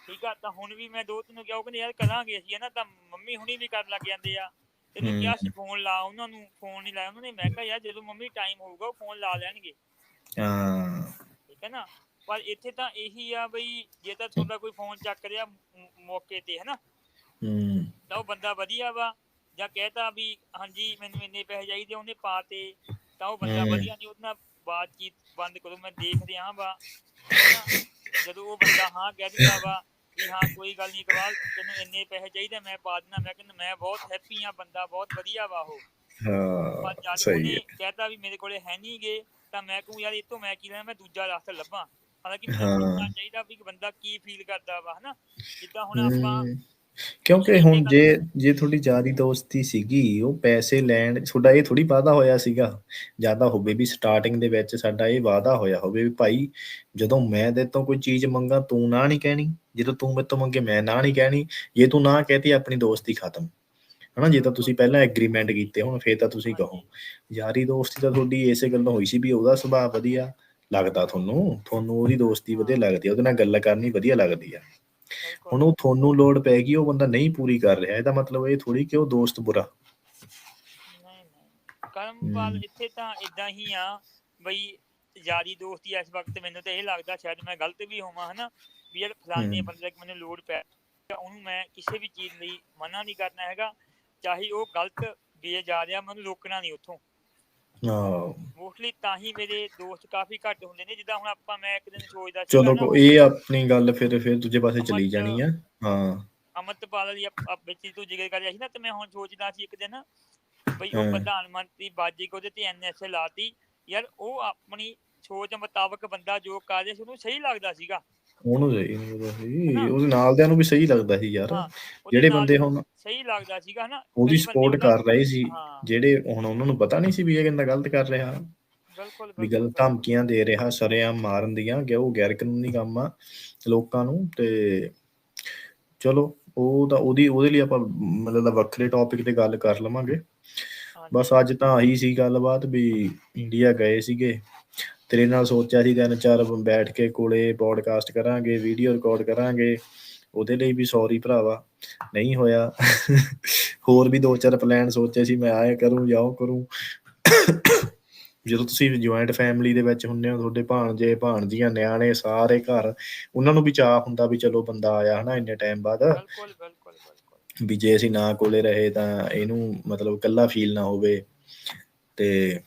ਠੀਕ ਆ ਤਾਂ ਹੁਣ ਵੀ ਮੈਂ ਦੋ ਤਿੰਨ ਨੂੰ ਕਿਹਾ ਉਹ ਕਹਿੰਦੇ ਯਾਰ ਕਰਾਂਗੇ ਅਸੀਂ ਹਨਾ? ਤਾਂ ਮੰਮੀ ਹੁਣੀ ਵੀ ਕਰਨ ਲੱਗ ਜਾਂਦੇ ਆ। ਤੈਨੂੰ ਕਿਹਾ ਸੀ ਫੋਨ ਲਾ ਉਹਨਾਂ ਨੂੰ ਫੋਨ ਨਹੀਂ ਲਾਇਆ ਉਹਨਾਂ ਨੇ। ਮੈਂ ਕਿਹਾ ਯਾਰ ਜਦੋਂ ਮੰਮੀ ਟਾਈਮ ਹੋਊਗਾ ਉਹ ਫੋਨ ਲਾ ਲੈਣਗੇ। ਹਾਂ। ਠੀਕ ਹੈ ਨਾ? ਪਰ ਇੱਥੇ ਤਾਂ ਇਹੀ ਆ ਬਈ ਜੇ ਤਾਂ ਤੁਹਾਡਾ ਕੋਈ ਫੋਨ ਚੱਕ ਰਿਹਾ ਮੌਕੇ ਤੇ ਹਨਾ? ਹੂੰ। ਤਾਂ ਉਹ ਬੰਦਾ ਵਧੀਆ ਵਾ ਜਾਂ ਕਹਿਤਾ ਵੀ ਹਾਂਜੀ ਮੈਨੂੰ ਇੰਨੇ ਪੈਸੇ ਚਾਹੀਦੇ ਉਹਨੇ ਪਾਤੇ ਤਾਂ ਉਹ ਬੰਦਾ। ਵਧੀਆ ਨਹੀਂ ਉਹਦੇ ਨਾਲ ਬਾਤਚੀਤ ਬੰਦ ਕਰੋ ਮੈਂ ਦੇਖ ਰਿਹਾ ਵਾ। ਜਦੋਂ ਉਹ ਬੰਦਾ ਹਾਂ ਕਹਿ ਦਿੰਦਾ ਵਾ ਵੀ ਹਾਂ ਕੋਈ ਗੱਲ ਨਹੀਂ ਇਕਬਾਲ ਤੈਨੂੰ ਇੰਨੇ ਪੈਸੇ ਚਾਹੀਦੇ ਮੈਂ ਪਾ ਦਿੰਦਾ ਮੈਂ ਕਹਿੰਦਾ ਮੈਂ ਬਹੁਤ ਹੈਪੀ ਆ ਬੰਦਾ ਬਹੁਤ ਵਧੀਆ ਵਾ ਉਹ। ਹਾਂ ਸਹੀ ਹੈ। ਕਹਿਤਾ ਵੀ ਮੇਰੇ ਕੋਲੇ ਹੈ ਨਹੀਂ ਗੇ ਤਾਂ ਮੈਂ ਕਹੂੰ ਯਾਰ ਇਹ ਤੋਂ ਮੈਂ ਕੀ ਲੈਣਾ ਮੈਂ ਦੂਜਾ ਰਸਤਾ ਲੱਭਾਂ। ਹਾਲਾਂਕਿ ਮੈਨੂੰ ਹਾਂ। ਸੋਚਣਾ ਚਾਹੀਦਾ ਵੀ ਕਿ ਬੰਦਾ ਕੀ ਫੀਲ ਕਰਦਾ ਵਾ ਹਨਾ? ਜਿੱਦਾਂ ਹੁਣ ਆਪਾਂ ਹਮ, ਕਿਉਂਕਿ ਹੁਣ ਜੇ ਜੇ ਤੁਹਾਡੀ ਯਾਰੀ ਦੋਸਤੀ ਸੀਗੀ ਉਹ ਪੈਸੇ ਲੈਣ ਤੁਹਾਡਾ ਇਹ ਥੋੜੀ ਵਾਅਦਾ ਹੋਇਆ ਸੀਗਾ। ਜ਼ਿਆਦਾ ਹੋਵੇ ਵੀ ਸਟਾਰਟਿੰਗ ਦੇ ਵਿੱਚ ਸਾਡਾ ਇਹ ਵਾਅਦਾ ਹੋਇਆ ਹੋਵੇ ਵੀ ਭਾਈ ਜਦੋਂ ਮੈਂ ਤੇਰੇ ਤੋਂ ਕੋਈ ਚੀਜ਼ ਮੰਗਾ ਤੂੰ ਨਾ ਨਹੀਂ ਕਹਿਣੀ। ਜਦੋਂ ਤੂੰ ਮੇਰੇ ਤੋਂ ਮੰਗੇ ਮੈਂ ਨਾ ਨਹੀਂ ਕਹਿਣੀ। ਜੇ ਤੂੰ ਨਾ ਕਹਤੀ ਆਪਣੀ ਦੋਸਤੀ ਖਤਮ। ਹਨਾ ਜੇ ਤਾਂ ਤੁਸੀਂ ਪਹਿਲਾਂ ਐਗਰੀਮੈਂਟ ਕੀਤੇ ਹੁਣ ਫੇਰ ਤਾਂ ਤੁਸੀਂ ਕਹੋ। ਯਾਰੀ ਦੋਸਤੀ ਤਾਂ ਤੁਹਾਡੀ ਇਸੇ ਗੱਲੋਂ ਹੋਈ ਸੀ ਵੀ ਉਹਦਾ ਸੁਭਾਅ ਵਧੀਆ। ਲੱਗਦਾ ਤੁਹਾਨੂੰ? ਤੁਹਾਨੂੰ ਉਹਦੀ ਦੋਸਤੀ ਵਧੀਆ ਲੱਗਦੀ ਆ ਉਹਦੇ ਨਾਲ ਗੱਲ ਕਰਨੀ ਵਧੀਆ ਲੱਗਦੀ ਆ। ਬਿਲਕੁਲ। ਹੁਣ ਉਹ ਤੁਹਾਨੂੰ ਲੋੜ ਪੈ ਗਈ ਉਹ ਬੰਦਾ ਨਹੀਂ ਪੂਰੀ ਕਰ ਰਿਹਾ ਇਹਦਾ ਮਤਲਬ ਇਹ ਥੋੜੀ ਕਿ ਉਹ ਦੋਸਤ ਬੁਰਾ। ਕਰਮਪਾਲ। ਇੱਥੇ ਤਾਂ ਇਦਾਂ ਹੀ ਆ ਬਈ ਯਾਰੀ ਦੋਸਤੀ ਇਸ ਵਕਤ ਮੈਨੂੰ ਤਾਂ ਇਹ ਲੱਗਦਾ ਸ਼ਾਇਦ ਮੈਂ ਗਲਤ ਵੀ ਹੋਵਾਂ ਹਨਾ? ਵੀ ਯਾਰ ਫਲਾਣੇ। ਬੰਦੇ ਕਿ ਮੈਨੂੰ ਲੋੜ ਪੈ ਉਹਨੂੰ ਮੈਂ ਕਿਸੇ ਵੀ ਚੀਜ਼ ਲਈ ਮਨਾ ਨਹੀਂ ਕਰਨਾ ਹੈਗਾ। ਚਾਹੇ ਉਹ ਗਲਤ ਵੇ ਜਾ ਰਿਹਾ ਮੈਨੂੰ ਰੋਕਣਾ ਨਹੀਂ ਉੱਥੋਂ। ਹਾਂ ਮੋਸਟਲੀ ਤਾਂ ਹੀ ਮੇਰੇ ਦੋਸਤ ਕਾਫੀ ਘੱਟ ਹੁੰਦੇ ਨੇ ਜਿੱਦਾਂ ਹੁਣ ਆਪਾਂ ਮੈਂ ਇੱਕ ਦਿਨ ਸੋਚਦਾ ਚਲੋ ਸੀਗਾ ਨਾ, ਕੋ- ਇਹ ਆਪਣੀ ਗੱਲ ਫਿਰ ਫਿਰ ਦੂਜੇ ਪਾਸੇ ਚਲੀ ਜਾਣੀ ਆ। ਹਾਂ। ਅਮਰਤਪਾਲ ਵਾਲੀ ਵਿੱਚ ਤੂੰ ਜ਼ਿਕਰ ਕਰ ਰਿਹਾ ਸੀ ਨਾ ਤੇ ਮੈਂ ਹੁਣ ਸੋਚਦਾ ਸੀ ਇੱਕ ਦਿਨ ਬਈ ਉਹ। ਪ੍ਰਧਾਨ ਮੰਤਰੀ ਬਾਜੀ ਉਹਦੇ ਤੇ ਐਨਐਸਏ ਲਾਤੀ। ਯਾਰ ਉਹ ਆਪਣੀ ਸੋਚ ਮੁਤਾਬਕ ਬੰਦਾ ਜੋ ਕਰ ਰਿਹਾ ਸੀ ਉਹਨੂੰ ਸਹੀ ਲੱਗਦਾ ਸੀਗਾ। ਉਹਨੂੰ ਸਹੀ ਨਹੀਂ ਪਤਾ ਸੀ? ਉਹਦੇ ਨਾਲ ਦਿਆਂ ਨੂੰ ਵੀ ਸਹੀ ਲੱਗਦਾ ਸੀ ਯਾਰ। ਜਿਹੜੇ ਬੰਦੇ ਹੁਣ ਸਹੀ ਲੱਗਦਾ ਸੀਗਾ ਹਨਾ। ਉਹਦੀ ਸਪੋਰਟ ਕਰ ਰਹੇ ਸੀ ਜਿਹੜੇ ਹੁਣ ਉਹਨਾਂ ਨੂੰ ਪਤਾ ਨਹੀਂ ਸੀ ਵੀ ਇਹ ਕਿੰਨਾ ਗਲਤ ਕਰ ਰਿਹਾ। ਬਿਲਕੁਲ ਵੀ ਗਲਤ ਧਮਕੀਆਂ ਦੇ ਰਿਹਾ ਸਰੇਆਮ ਮਾਰਨ ਦੀਆਂ ਕਿ ਉਹ ਗੈਰ ਕਾਨੂੰਨੀ ਕੰਮ ਆ ਲੋਕਾਂ ਨੂੰ। ਤੇ ਚਲੋ ਉਹ ਤਾਂ ਉਹਦੀ ਉਹਦੇ ਲਈ ਆਪਾਂ ਮਤਲਬ ਦਾ ਵੱਖਰੇ ਟੌਪਿਕ ਤੇ ਗੱਲ ਕਰ ਲਵਾਂਗੇ। ਬਸ ਅੱਜ ਤਾਂ ਆਹੀ ਸੀ ਗੱਲਬਾਤ ਵੀ ਇੰਡੀਆ ਗਏ ਸੀਗੇ। ਤੇਰੇ ਨਾਲ ਸੋਚਿਆ ਸੀ ਤਿੰਨ ਚਾਰ ਬੈਠ ਕੇ ਕੋਲੇ ਪੋਡਕਾਸਟ ਕਰਾਂਗੇ ਵੀਡੀਓ ਰਿਕਾਰਡ ਕਰਾਂਗੇ ਉਹਦੇ ਲਈ ਵੀ ਸੌਰੀ ਭਰਾਵਾ। ਨਹੀਂ ਹੋਇਆ। ਹੋਰ ਵੀ ਦੋ ਚਾਰ ਪਲਾਨ ਸੋਚੇ ਸੀ ਮੈਂ ਆਏ ਕਰੂੰ ਜਾਓ ਕਰੂੰ। ਜਦੋਂ ਤੁਸੀਂ ਜੁਆਇੰਟ ਫੈਮਿਲੀ ਦੇ ਵਿੱਚ ਹੁੰਦੇ ਹੋ ਤੁਹਾਡੇ ਭਾਣਜੇ ਭਾਣਜੀਆਂ ਨਿਆਣੇ ਸਾਰੇ ਘਰ ਉਹਨਾਂ ਨੂੰ ਵੀ ਚਾਹ ਹੁੰਦਾ ਵੀ ਚਲੋ ਬੰਦਾ ਆਇਆ ਹਨਾ ਇੰਨੇ ਟਾਈਮ ਬਾਅਦ। ਬਿਲਕੁਲ ਬਿਲਕੁਲ ਬਿਲਕੁਲ। ਵੀ ਜੇ ਅਸੀਂ ਨਾ ਕੋਲੇ ਰਹੇ ਤਾਂ ਇਹਨੂੰ ਮਤਲਬ ਇਕੱਲਾ ਫੀਲ ਨਾ ਹੋਵੇ। ਤੇ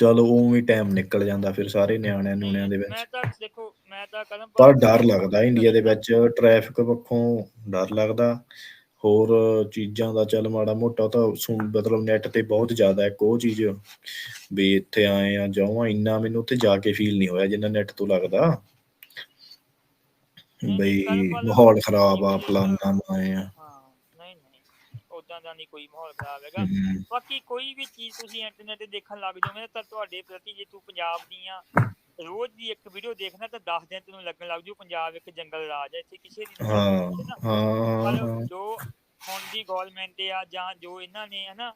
ਚਲੋ ਉਹ ਵੀ ਟਾਈਮ ਨਿਕਲ ਜਾਂਦਾ ਫਿਰ ਸਾਰੇ ਨਿਆਣਿਆਂ ਨੂਣਿਆਂ ਦੇ ਵਿੱਚ। ਮੈਂ ਤਾਂ ਦੇਖੋ ਮੈਂ ਤਾਂ ਕਦਮ ਪਰ ਡਰ ਲੱਗਦਾ ਇੰਡੀਆ ਦੇ ਵਿੱਚ ਟ੍ਰੈਫਿਕ ਪੱਖੋਂ ਡਰ ਲੱਗਦਾ। ਹੋਰ ਚੀਜ਼ਾਂ ਦਾ ਚੱਲ ਮਾੜਾ ਮੋਟਾ ਤਾਂ ਸੁਣ ਮਤਲਬ ਨੈਟ ਤੇ ਬਹੁਤ ਜ਼ਿਆਦਾ ਇੱਕ ਉਹ ਚੀਜ਼ ਵੀ ਇੱਥੇ ਆਏ ਆ ਜਾਵਾਂ ਇੰਨਾ ਮੈਨੂੰ ਉੱਥੇ ਜਾ ਕੇ ਫੀਲ ਨਹੀਂ ਹੋਇਆ ਜਿੰਨਾ ਨੈਟ ਤੋਂ ਲੱਗਦਾ। ਬਈ ਮਾਹੌਲ ਖਰਾਬ ਆ ਫਲਾਨਾ ਆਏ ਆ। ਹਾਂ ਉਦਾਂ ਦਾ ਨਹੀਂ ਕੋਈ ਮਾਹੌਲ ਖਰਾਬ ਹੈਗਾ। ਬਾਕੀ ਕੋਈ ਵੀ ਚੀਜ਼ ਤੁਸੀਂ ਇੰਟਰਨੈਟ ਤੇ ਦੇਖਣ ਲੱਗ ਜਾਓਗੇ ਤਾਂ ਤੁਹਾਡੇ ਪ੍ਰਤੀ ਜੇ ਤੂੰ ਪੰਜਾਬ ਦੀਆਂ ਰੋਜ਼ ਦੀ ਇੱਕ ਵੀਡੀਓ ਦੇਖਣਾ ਤਾਂ 10 ਦਿਨ ਤੈਨੂੰ ਲੱਗਣ ਲੱਗ ਜੂ ਪੰਜਾਬ ਇੱਕ ਜੰਗਲ ਰਾਜ ਹੈ ਇੱਥੇ ਕਿਸੇ ਦੀ ਨਹੀਂ ਹਾਂ ਹੈ ਜੋ ਹੁਣ ਦੀ ਗਵਰਨਮੈਂਟ ਆ ਜਾਂ ਜੋ ਇਹਨਾਂ ਨੇ ਹਨਾ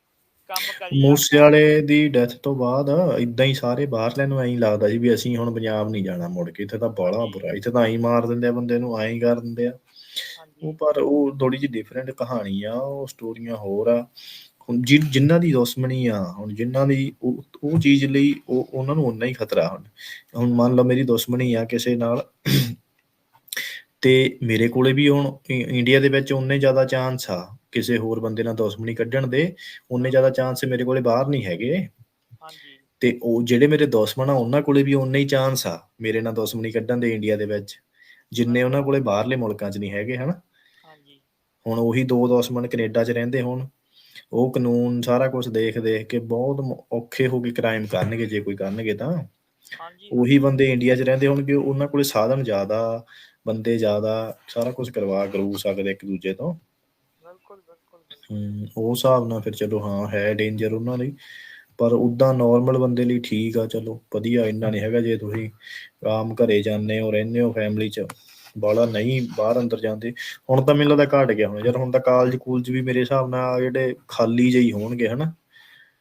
ਕੰਮ ਕਰੀ ਮੂਸੇ ਵਾਲੇ ਦੀ ਡੈਥ ਤੋਂ ਬਾਅਦ ਇਦਾਂ ਹੀ ਸਾਰੇ ਬਾਹਰਲਿਆਂ ਨੂੰ ਐਂ ਲੱਗਦਾ ਸੀ ਵੀ ਅਸੀਂ ਹੁਣ ਪੰਜਾਬ ਨਹੀਂ ਜਾਣਾ ਮੁੜ ਕੇ ਇੱਥੇ ਤਾਂ ਬੜਾ ਬੁਰਾ ਇੱਥੇ ਤਾਂ ਐਂ ਮਾਰ ਦਿੰਦੇ ਆ ਬੰਦੇ ਨੂੰ ਐਂ ਕਰ ਦਿੰਦੇ ਆ। ਉਹ ਪਰ ਉਹ ਥੋੜੀ ਜਿਹੀ ਡਿਫਰੈਂਟ ਕਹਾਣੀ ਆ ਉਹ ਸਟੋਰੀਆਂ ਹੋਰ ਆ। ਹੁਣ ਜਿਨ੍ਹਾਂ ਦੀ ਦੁਸ਼ਮਣੀ ਆ ਹੁਣ ਜਿਨ੍ਹਾਂ ਦੀ ਉਹ ਚੀਜ਼ ਲਈ ਉਹ ਉਹਨਾਂ ਨੂੰ ਉਨਾ ਹੀ ਖਤਰਾ ਹੁਣ। ਹੁਣ ਮੰਨ ਲਓ ਮੇਰੀ ਦੁਸ਼ਮਣੀ ਆ ਕਿਸੇ ਨਾਲ ਤੇ ਮੇਰੇ ਕੋਲੇ ਵੀ ਹੁਣ ਇੰਡੀਆ ਦੇ ਵਿੱਚ ਉਨੇ ਜ਼ਿਆਦਾ ਚਾਂਸ ਆ ਕਿਸੇ ਹੋਰ ਬੰਦੇ ਨਾਲ ਦੁਸ਼ਮਣੀ ਕੱਢਣ ਦੇ ਉਨੇ ਜ਼ਿਆਦਾ ਚਾਂਸ ਮੇਰੇ ਕੋਲੇ ਬਾਹਰ ਨਹੀਂ ਹੈਗੇ। ਹਾਂਜੀ। ਤੇ ਉਹ ਜਿਹੜੇ ਮੇਰੇ ਦੁਸ਼ਮਣ ਆ ਉਹਨਾਂ ਕੋਲੇ ਵੀ ਉਨੇ ਹੀ ਚਾਂਸ ਆ ਮੇਰੇ ਨਾਲ ਦੁਸ਼ਮਣੀ ਕੱਢਣ ਦੇ ਇੰਡੀਆ ਦੇ ਵਿੱਚ। ਜਿੰਨੇ ਉਹਨਾਂ ਕੋਲੇ ਬਾਹਰਲੇ ਮੁਲਕਾਂ 'ਚ ਨਹੀਂ ਹੈਗੇ ਹਨਾ? ਹਾਂਜੀ। ਹੁਣ ਉਹੀ ਦੋ ਦੁਸ਼ਮਣ ਕੈਨੇਡਾ 'ਚ ਰਹਿੰਦੇ ਹੁਣ ਉਹ ਕਾਨੂੰਨ ਸਾਰਾ ਕੁਝ ਦੇਖ ਦੇਖ ਕੇ ਬਹੁਤ ਔਖੇ ਹੋ ਕੇ ਕ੍ਰਾਈਮ ਕਰਨਗੇ ਜੇ ਕੋਈ ਕਰਨਗੇ ਤਾਂ। ਹਾਂਜੀ। ਉਹੀ ਬੰਦੇ ਇੰਡੀਆ 'ਚ ਰਹਿੰਦੇ ਹੋਣਗੇ ਉਹਨਾਂ ਕੋਲੇ ਸਾਧਨ ਜ਼ਿਆਦਾ ਬੰਦੇ ਜ਼ਿਆਦਾ ਸਾਰਾ ਕੁਝ ਕਰਵਾ ਕਰੂ ਸਕਦੇ ਇੱਕ ਦੂਜੇ ਤੋਂ। ਬਿਲਕੁਲ ਬਿਲਕੁਲ ਉਹ ਹਿਸਾਬ ਨਾਲ ਫਿਰ ਚਲੋ ਹਾਂ ਹੈ ਡੇਂਜਰ ਉਹਨਾਂ ਲਈ। ਪਰ ਉਦਾਂ ਨਾਰਮਲ ਬੰਦੇ ਲਈ ਠੀਕ ਆ ਚਲੋ ਵਧੀਆ ਇੰਨਾ ਨਹੀਂ ਹੈਗਾ ਜੇ ਤੁਸੀਂ ਆਮ ਘਰੇ ਜਾਂਦੇ ਹੋ ਰਹਿੰਦੇ ਹੋ ਫੈਮਿਲੀ 'ਚ ਬਾਹਲਾ ਨਹੀਂ ਬਾਹਰ ਅੰਦਰ ਜਾਂਦੇ। ਹੁਣ ਤਾਂ ਮੈਨੂੰ ਲੱਗਦਾ ਘਟ ਗਿਆ ਹੁਣ ਯਾਰ ਹੁਣ ਤਾਂ ਕਾਲਜ ਕੂਲਜ ਵੀ ਮੇਰੇ ਹਿਸਾਬ ਨਾਲ ਜਿਹੜੇ ਖਾਲੀ ਜਿਹੀ ਹੋਣਗੇ ਹਨਾ?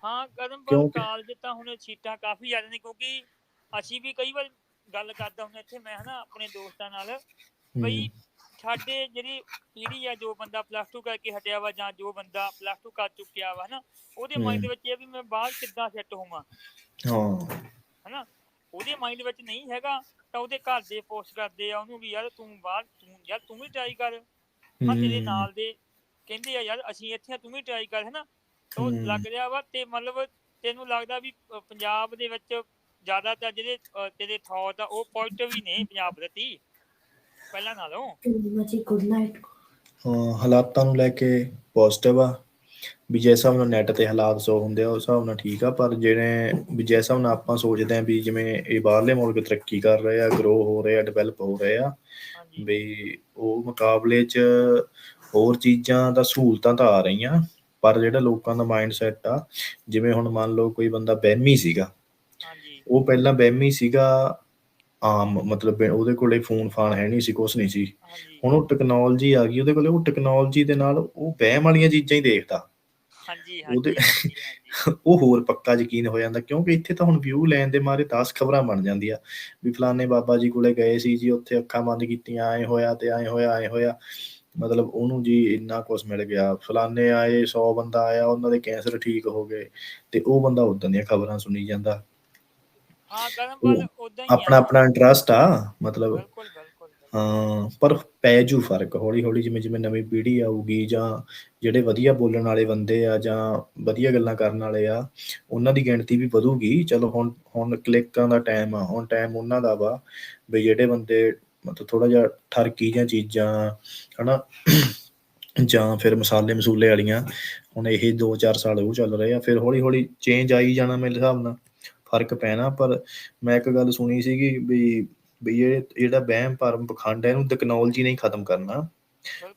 ਹਾਂ ਕਦਮ ਪਰ ਕਾਲਜ ਤਾਂ ਹੁਣ ਸੀਟਾਂ ਕਾਫੀ ਜ਼ਿਆਦਾ ਨੇ ਕਿਉਂਕਿ ਅਸੀਂ ਵੀ ਕਈ ਵਾਰ ਗੱਲ ਕਰਦਾ ਹੁੰਦਾ ਇੱਥੇ ਮੈਂ ਹਨਾ ਆਪਣੇ ਦੋਸਤਾਂ ਨਾਲ ਬਈ ਸਾਡੇ ਜਿਹੜੀ ਪੀੜ੍ਹੀ ਆ ਜੋ ਬੰਦਾ ਪਲੱਸ 2 ਕਰਕੇ ਹਟਿਆ ਵਾ ਜਾਂ ਜੋ ਬੰਦਾ ਪਲੱਸ 2 ਕਰ ਚੁੱਕਿਆ ਵਾ ਹਨਾ ਉਹਦੇ। ਮਾਈਂਡ ਦੇ ਵਿੱਚ ਇਹ ਵੀ ਮੈਂ ਬਾਹਰ ਕਿੱਦਾਂ ਸੈੱਟ ਹੋਵਾਂ। ਹਾਂ। ਹਨਾ ਉਹਦੇ ਮਾਈਂਡ ਵਿੱਚ ਨਹੀਂ ਹੈਗਾ ਤਾਂ ਉਹਦੇ ਘਰ ਦੇ ਪੋਸਟ ਕਰਦੇ ਆ ਉਹਨੂੰ ਵੀ ਯਾਰ ਤੂੰ ਬਾਹਰ ਤੂੰ ਯਾਰ ਤੂੰ ਵੀ ਟਰਾਈ ਕਰ। ਹਾਂ ਤੇਰੇ ਨਾਲ ਦੇ ਕਹਿੰਦੇ ਆ ਯਾਰ ਅਸੀਂ ਇੱਥੇ ਤੂੰ ਵੀ ਟਰਾਈ ਕਰ ਹਨਾ। ਤਾਂ ਉਹ। ਲੱਗ ਰਿਹਾ ਵਾ ਤੇ ਮਤਲਬ ਤੈਨੂੰ ਲੱਗਦਾ ਵੀ ਪੰਜਾਬ ਦੇ ਵਿੱਚ ਜ਼ਿਆਦਾਤਰ ਜਿਹੜੇ ਤੇਰੇ ਥੌਟ ਆ ਉਹ ਪੋਜ਼ਿਟਿਵ ਹੀ ਨੇ ਪੰਜਾਬ ਪ੍ਰਤੀ। ਪਹਿਲਾਂ ਨਾਲੋਂ? ਮਜੀ ਗੁੱਡ ਨਾਈਟ ਹਾਂ ਹਾਲਾਤਾਂ ਨੂੰ ਲੈ ਕੇ ਪੋਜ਼ਿਟਿਵ ਆ। ਵੀ ਜਿਸ ਹਿਸਾਬ ਨਾਲ ਨੈਟ ਤੇ ਹਾਲਾਤ ਸੋ ਹੁੰਦੇ ਆ ਉਸ ਹਿਸਾਬ ਨਾਲ ਠੀਕ ਆ ਪਰ ਜਿਹੜੇ ਵੀ ਜਿਸ ਹਿਸਾਬ ਨਾਲ ਆਪਾਂ ਸੋਚਦੇ ਆ ਵੀ ਜਿਵੇਂ ਇਹ ਬਾਹਰਲੇ ਮੁਲਕ ਤਰੱਕੀ ਕਰ ਰਹੇ ਆ ਗਰੋ ਹੋ ਰਹੇ ਆ ਡਿਵੈਲਪ ਹੋ ਰਹੇ ਆ ਵੀ ਉਹ ਮੁਕਾਬਲੇ 'ਚ ਹੋਰ ਚੀਜ਼ਾਂ ਦਾ ਸਹੂਲਤਾਂ ਤਾਂ ਆ ਰਹੀਆਂ ਪਰ ਜਿਹੜਾ ਲੋਕਾਂ ਦਾ ਮਾਈਂਡ ਸੈਟ ਆ ਜਿਵੇਂ ਹੁਣ ਮੰਨ ਲਓ ਕੋਈ ਬੰਦਾ ਵਹਿਮੀ ਸੀਗਾ ਹਾਂਜੀ। ਉਹ ਪਹਿਲਾਂ ਵਹਿਮੀ ਸੀਗਾ ਆਮ ਮਤਲਬ ਉਹਦੇ ਕੋਲੇ ਫੋਨ ਫਾਨ ਹੈ ਨਹੀਂ ਸੀ ਕੁਛ ਨਹੀਂ ਸੀ। ਹੁਣ ਉਹ ਟੈਕਨੋਲੋਜੀ ਆ ਗਈ ਉਹਦੇ ਕੋਲੇ ਉਹ ਟੈਕਨੋਲੋਜੀ ਦੇ ਨਾਲ ਉਹ ਵਹਿਮ ਵਾਲੀਆਂ ਚੀਜ਼ਾਂ ਹੀ ਦੇਖਦਾ। ਹਾਂਜੀ ਉਹਦੇ- ਹਾਂਜੀ ਹਾਂਜੀ। ਉਹ ਹੋਰ ਪੱਕਾ ਯਕੀਨ ਹੋ ਜਾਂਦਾ ਕਿਉਂਕਿ ਇੱਥੇ ਤਾਂ ਹੁਣ ਵਿਊ ਲੈਣ ਦੇ ਮਾਰੇ 10 ਖਬਰਾਂ ਬਣ ਜਾਂਦੀਆਂ। ਵੀ ਫਲਾਣੇ ਬਾਬਾ ਜੀ ਕੋਲੇ ਗਏ ਸੀ ਜੀ ਉੱਥੇ ਅੱਖਾਂ ਬੰਦ ਕੀਤੀਆਂ ਐ ਹੋਇਆ ਤੇ ਐ ਹੋਇਆ ਐ ਹੋਇਆ। ਮਤਲਬ ਉਹਨੂੰ ਜੀ ਇੰਨਾ ਕੁਝ ਮਿਲ ਗਿਆ। ਫਲਾਣੇ ਆਏ 100 ਬੰਦਾ ਆਇਆ ਉਹਨਾਂ ਦੇ ਕੈਂਸਰ ਠੀਕ ਹੋ ਗਏ ਤੇ ਉਹ ਬੰਦਾ ਉਦਾਂ ਦੀਆਂ ਖਬਰਾਂ ਸੁਣੀ ਜਾਂਦਾ। ਹਾਂ ਉਦਾਂ ਹੀ ਆਪਣਾ। ਆਪਣਾ ਇੰਟਰਸਟ ਆ ਮਤਲਬ ਬਿਲਕੁਲ ਬਿਲਕੁਲ। ਹਾਂ ਪਰ ਪੈ ਜੂ ਫ਼ਰਕ ਹੌਲੀ ਹੌਲੀ ਜਿਵੇਂ ਜਿਵੇਂ ਨਵੀਂ ਪੀੜ੍ਹੀ ਆਊਗੀ ਜਾਂ ਜਿਹੜੇ ਵਧੀਆ ਬੋਲਣ ਵਾਲੇ ਬੰਦੇ ਆ ਜਾਂ ਵਧੀਆ ਗੱਲਾਂ ਕਰਨ ਵਾਲੇ ਆ ਉਹਨਾਂ ਦੀ ਗਿਣਤੀ ਵੀ ਵਧੂਗੀ ਚਲੋ ਹੁਣ ਹੁਣ ਕਲਿੱਕਾਂ ਦਾ ਟਾਈਮ ਆ ਹੁਣ ਟਾਈਮ ਉਹਨਾਂ ਦਾ ਵਾ ਵੀ ਜਿਹੜੇ ਬੰਦੇ ਮਤਲਬ ਥੋੜਾ ਜਿਹਾ ਠਰਕੀ ਜਾਂ ਚੀਜ਼ਾਂ ਹਨਾ ਜਾਂ ਫਿਰ ਮਸਾਲੇ ਮਸੂਲੇ ਵਾਲੀਆਂ ਹੁਣ ਇਹ 2-4 ਸਾਲ ਉਹ ਚੱਲ ਰਹੇ ਆ ਫਿਰ ਹੌਲੀ ਹੌਲੀ ਚੇਂਜ ਆਈ ਜਾਣਾ ਮੇਰੇ ਹਿਸਾਬ ਨਾਲ ਫ਼ਰਕ ਪੈਣਾ ਪਰ ਮੈਂ ਇੱਕ ਗੱਲ ਸੁਣੀ ਸੀਗੀ ਵੀ ਵੀ ਇਹ ਜਿਹੜਾ ਵਹਿਮ ਭਰਮ ਪਖੰਡ ਹੈ ਇਹਨੂੰ ਟੈਕਨੋਲੋਜੀ ਨੇ ਹੀ ਖਤਮ ਕਰਨਾ।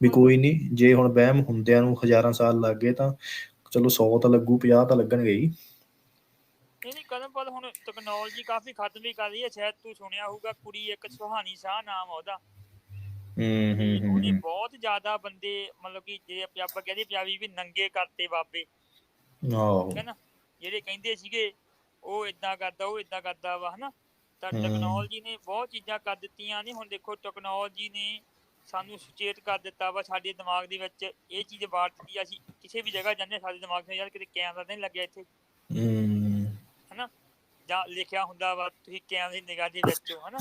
ਵੀ। ਕੋਈ ਨਹੀਂ ਜੇ ਹੁਣ ਵਹਿਮ ਹੁੰਦਿਆਂ ਨੂੰ ਹਜ਼ਾਰਾਂ ਸਾਲ ਲੱਗ ਗਏ ਤਾਂ ਚਲੋ 100 ਤਾਂ ਲੱਗੂ 50 ਤਾਂ ਲੱਗਣਗੇ ਹੀ। ਨਹੀਂ ਨਹੀਂ ਕਦਮ ਪਰ ਹੁਣ ਟੈਕਨੋਲੋਜੀ ਕਾਫੀ ਖਤਮ ਵੀ ਕਰ ਰਹੀ ਹੈ ਸ਼ਾਇਦ ਤੂੰ ਸੁਣਿਆ ਹੋਊਗਾ ਕੁੜੀ ਇੱਕ ਸੁਹਾਨੀ ਸ਼ਾਹ ਨਾਮ ਉਹਦਾ। ਹੂੰ ਹੂੰ ਉਹਨੇ ਬਹੁਤ ਜ਼ਿਆਦਾ ਬੰਦੇ ਮਤਲਬ ਕਿ ਜੇ ਆਪਾਂ ਕਹਿੰਦੇ ਪੰਜਾਬੀ ਵੀ ਨੰਗੇ ਕਰਤੇ ਬਾਬੇ। ਆਹੋ। ਨਾ? ਜਿਹੜੇ ਕਹਿੰਦੇ ਸੀਗੇ ਉਹ ਇਦਾਂ ਕਰਦਾ ਉਹ ਇਦਾਂ ਕਰਦਾ ਵਾ ਹਨਾ? ਤਾਂ। ਟੈਕਨੋਲੋਜੀ ਨੇ ਬਹੁਤ ਚੀਜ਼ਾਂ ਕਰ ਦਿੱਤੀਆਂ ਨੇ। ਹੁਣ ਦੇਖੋ ਟੈਕਨੋਲੋਜੀ ਨੇ ਸਾਨੂੰ ਸੁਚੇਤ ਕਰ ਦਿੱਤਾ ਵਾ ਸਾਡੇ ਦਿਮਾਗ ਦੇ ਵਿੱਚ। ਇਹ ਚੀਜ਼ ਬਾਤ ਦਿੱਤੀ ਅਸੀਂ ਕਿਸੇ ਵੀ ਜਗ੍ਹਾ ਜਾਂਦੇ ਸਾਡੇ ਦਿਮਾਗ 'ਚ ਯਾਰ ਕਿਤੇ ਕੈਮਰਾ ਨਹੀਂ ਲੱਗਿਆ ਇੱਥੇ। ਹਨਾ? ਜਾਂ ਲਿਖਿਆ ਹੁੰਦਾ ਵਾ ਤੁਸੀਂ ਕੈਮਰੇ ਦੀ ਨਿਗਾਹ ਦੇ ਵਿੱਚ ਹੋ ਹਨਾ?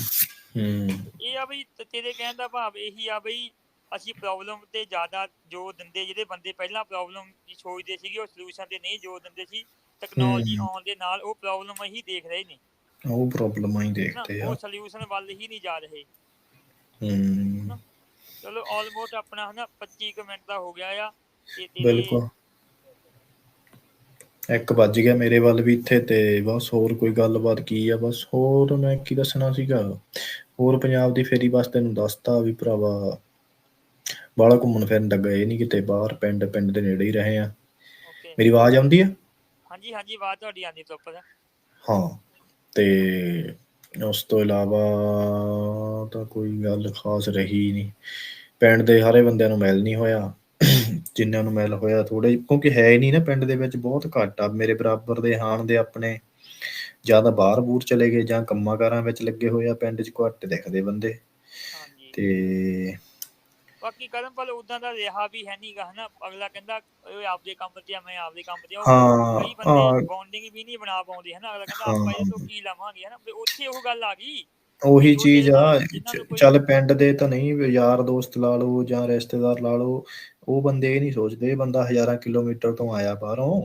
ਇਹ ਆ ਬਈ ਤੇਰੇ ਕਹਿਣ ਦਾ ਭਾਵ ਇਹੀ ਆ ਬਈ ਅਸੀਂ ਪ੍ਰੋਬਲਮ ਤੇ ਜ਼ਿਆਦਾ ਜ਼ੋਰ ਦਿੰਦੇ ਜਿਹੜੇ ਬੰਦੇ ਪਹਿਲਾਂ ਪ੍ਰੋਬਲਮ ਦੀ ਸੋਚਦੇ ਸੀਗੇ ਉਹ ਸੋਲੂਸ਼ਨ ਤੇ ਨਹੀਂ ਜ਼ੋਰ ਦਿੰਦੇ ਸੀ। ਟੈਕਨੋਲੋਜੀ। ਆਉਣ ਦੇ ਨਾਲ ਉਹ ਪ੍ਰੋਬਲਮ ਹੀ ਦੇਖ ਰਹੇ ਨੇ। ਉਹ ਪ੍ਰੋਬਲਮਾਂ ਹੀ ਦੇਖਦੇ ਆ। ਉਹ ਸੋਲੂਸ਼ਨ ਵੱਲ ਹੀ ਨਹੀਂ ਜਾ ਰਹੇ। ਹੂੰ। ਚਲੋ ਆਲਮੋਸਟ ਆਪਣਾ ਹਨਾ 25 ਕੁ ਮਿੰਟ ਦਾ ਹੋ ਗਿਆ ਆ। ਬਿਲਕੁਲ। ਇੱਕ ਵੱਜ ਗਿਆ ਮੇਰੇ ਵੱਲ ਵੀ ਇੱਥੇ ਤੇ ਬਸ ਹੋਰ ਕੋਈ ਗੱਲਬਾਤ ਕੀ ਆ? ਬਸ ਹੋਰ ਮੈਂ ਕੀ ਦੱਸਣਾ ਸੀਗਾ? ਹੋਰ ਪੰਜਾਬ ਦੀ ਫੇਰੀ ਬਸ ਤੈਨੂੰ ਦੱਸਤਾ ਵੀ ਭਰਾਵਾ ਬਾਹਲਾ ਘੁੰਮਣ ਫਿਰਨ ਦਾ ਗਏ ਨਹੀਂ ਕਿਤੇ ਬਾਹਰ ਪਿੰਡ ਪਿੰਡ ਦੇ ਨੇੜੇ ਹੀ ਰਹੇ ਆ। ਮੇਰੀ ਆਵਾਜ਼ ਆਉਂਦੀ ਆ? ਹਾਂਜੀ ਹਾਂਜੀ ਆਵਾਜ਼ ਤੁਹਾਡੀ ਆਉਂਦੀ ਪ੍ਰੋਪਰ ਹਾਂ ਤੇ ਉਸ ਤੋਂ ਇਲਾਵਾ ਤਾਂ ਕੋਈ ਗੱਲ ਖਾਸ ਰਹੀ ਨਹੀਂ। ਪਿੰਡ ਦੇ ਸਾਰੇ ਬੰਦਿਆਂ ਨੂੰ ਮਿਲ ਨਹੀਂ ਹੋਇਆ। ਜਿਨ੍ਹਾਂ ਨੂੰ ਮਿਲ ਹੋਇਆ ਥੋੜੇ ਕਿਉਂਕਿ ਹੈ ਹੀ ਨਹੀਂ ਨਾ ਪਿੰਡ ਦੇ ਵਿੱਚ ਬਹੁਤ ਘੱਟ ਆ। ਮੇਰੇ ਬਰਾਬਰ ਦੇ ਹਾਣ ਦੇ ਆਪਣੇ ਜ਼ਿਆਦਾ ਬਾਹਰ ਬੂਰ ਚਲੇ ਗਏ ਜਾਂ ਕੰਮਾਂ ਕਾਰਾਂ ਵਿੱਚ ਲੱਗੇ ਹੋਏ ਆ ਪਿੰਡ 'ਚ ਘੱਟ ਦਿਖਦੇ ਬੰਦੇ। ਤੇ ਬਾਕੀ ਕਰਮਪਾਲ ਉਦਾਂ ਦਾ ਰਿਹਾ ਵੀ ਹੈ ਨਹੀਂਗਾ ਹਨਾ? ਅਗਲਾ ਕਹਿੰਦਾ ਓਏ ਆਪਦੇ ਕੰਮ ਤੇ ਆ ਮੈਂ ਆਪਦੇ ਕੰਮ ਤੇ ਆ ਉਹ ਹਾਂ ਕਈ ਹਾਂ ਬੰਦੇ ਬੌਂਡਿੰਗ ਵੀ ਨਹੀਂ ਬਣਾ ਪਾਉਂਦੇ ਹਨਾ? ਅਗਲਾ ਕਹਿੰਦਾ ਆਪਾਂ ਇਹ ਤੋਂ ਕੀ ਲਵਾਂਗੇ ਹਨਾ? ਉੱਥੇ ਉਹ ਗੱਲ ਆ ਗਈ। ਉਹੀ ਚੀਜ਼ ਆ ਚੱਲ ਪਿੰਡ ਦੇ ਤਾਂ ਨਹੀਂ ਯਾਰ ਦੋਸਤ ਲਾ ਲਓ ਜਾਂ ਰਿਸ਼ਤੇਦਾਰ ਲਾ ਲਓ ਉਹ ਬੰਦੇ ਇਹ ਨਹੀਂ ਸੋਚਦੇ ਇਹ ਬੰਦਾ ਹਜ਼ਾਰਾਂ ਕਿਲੋਮੀਟਰ ਤੋਂ ਆਇਆ ਬਾਹਰੋਂ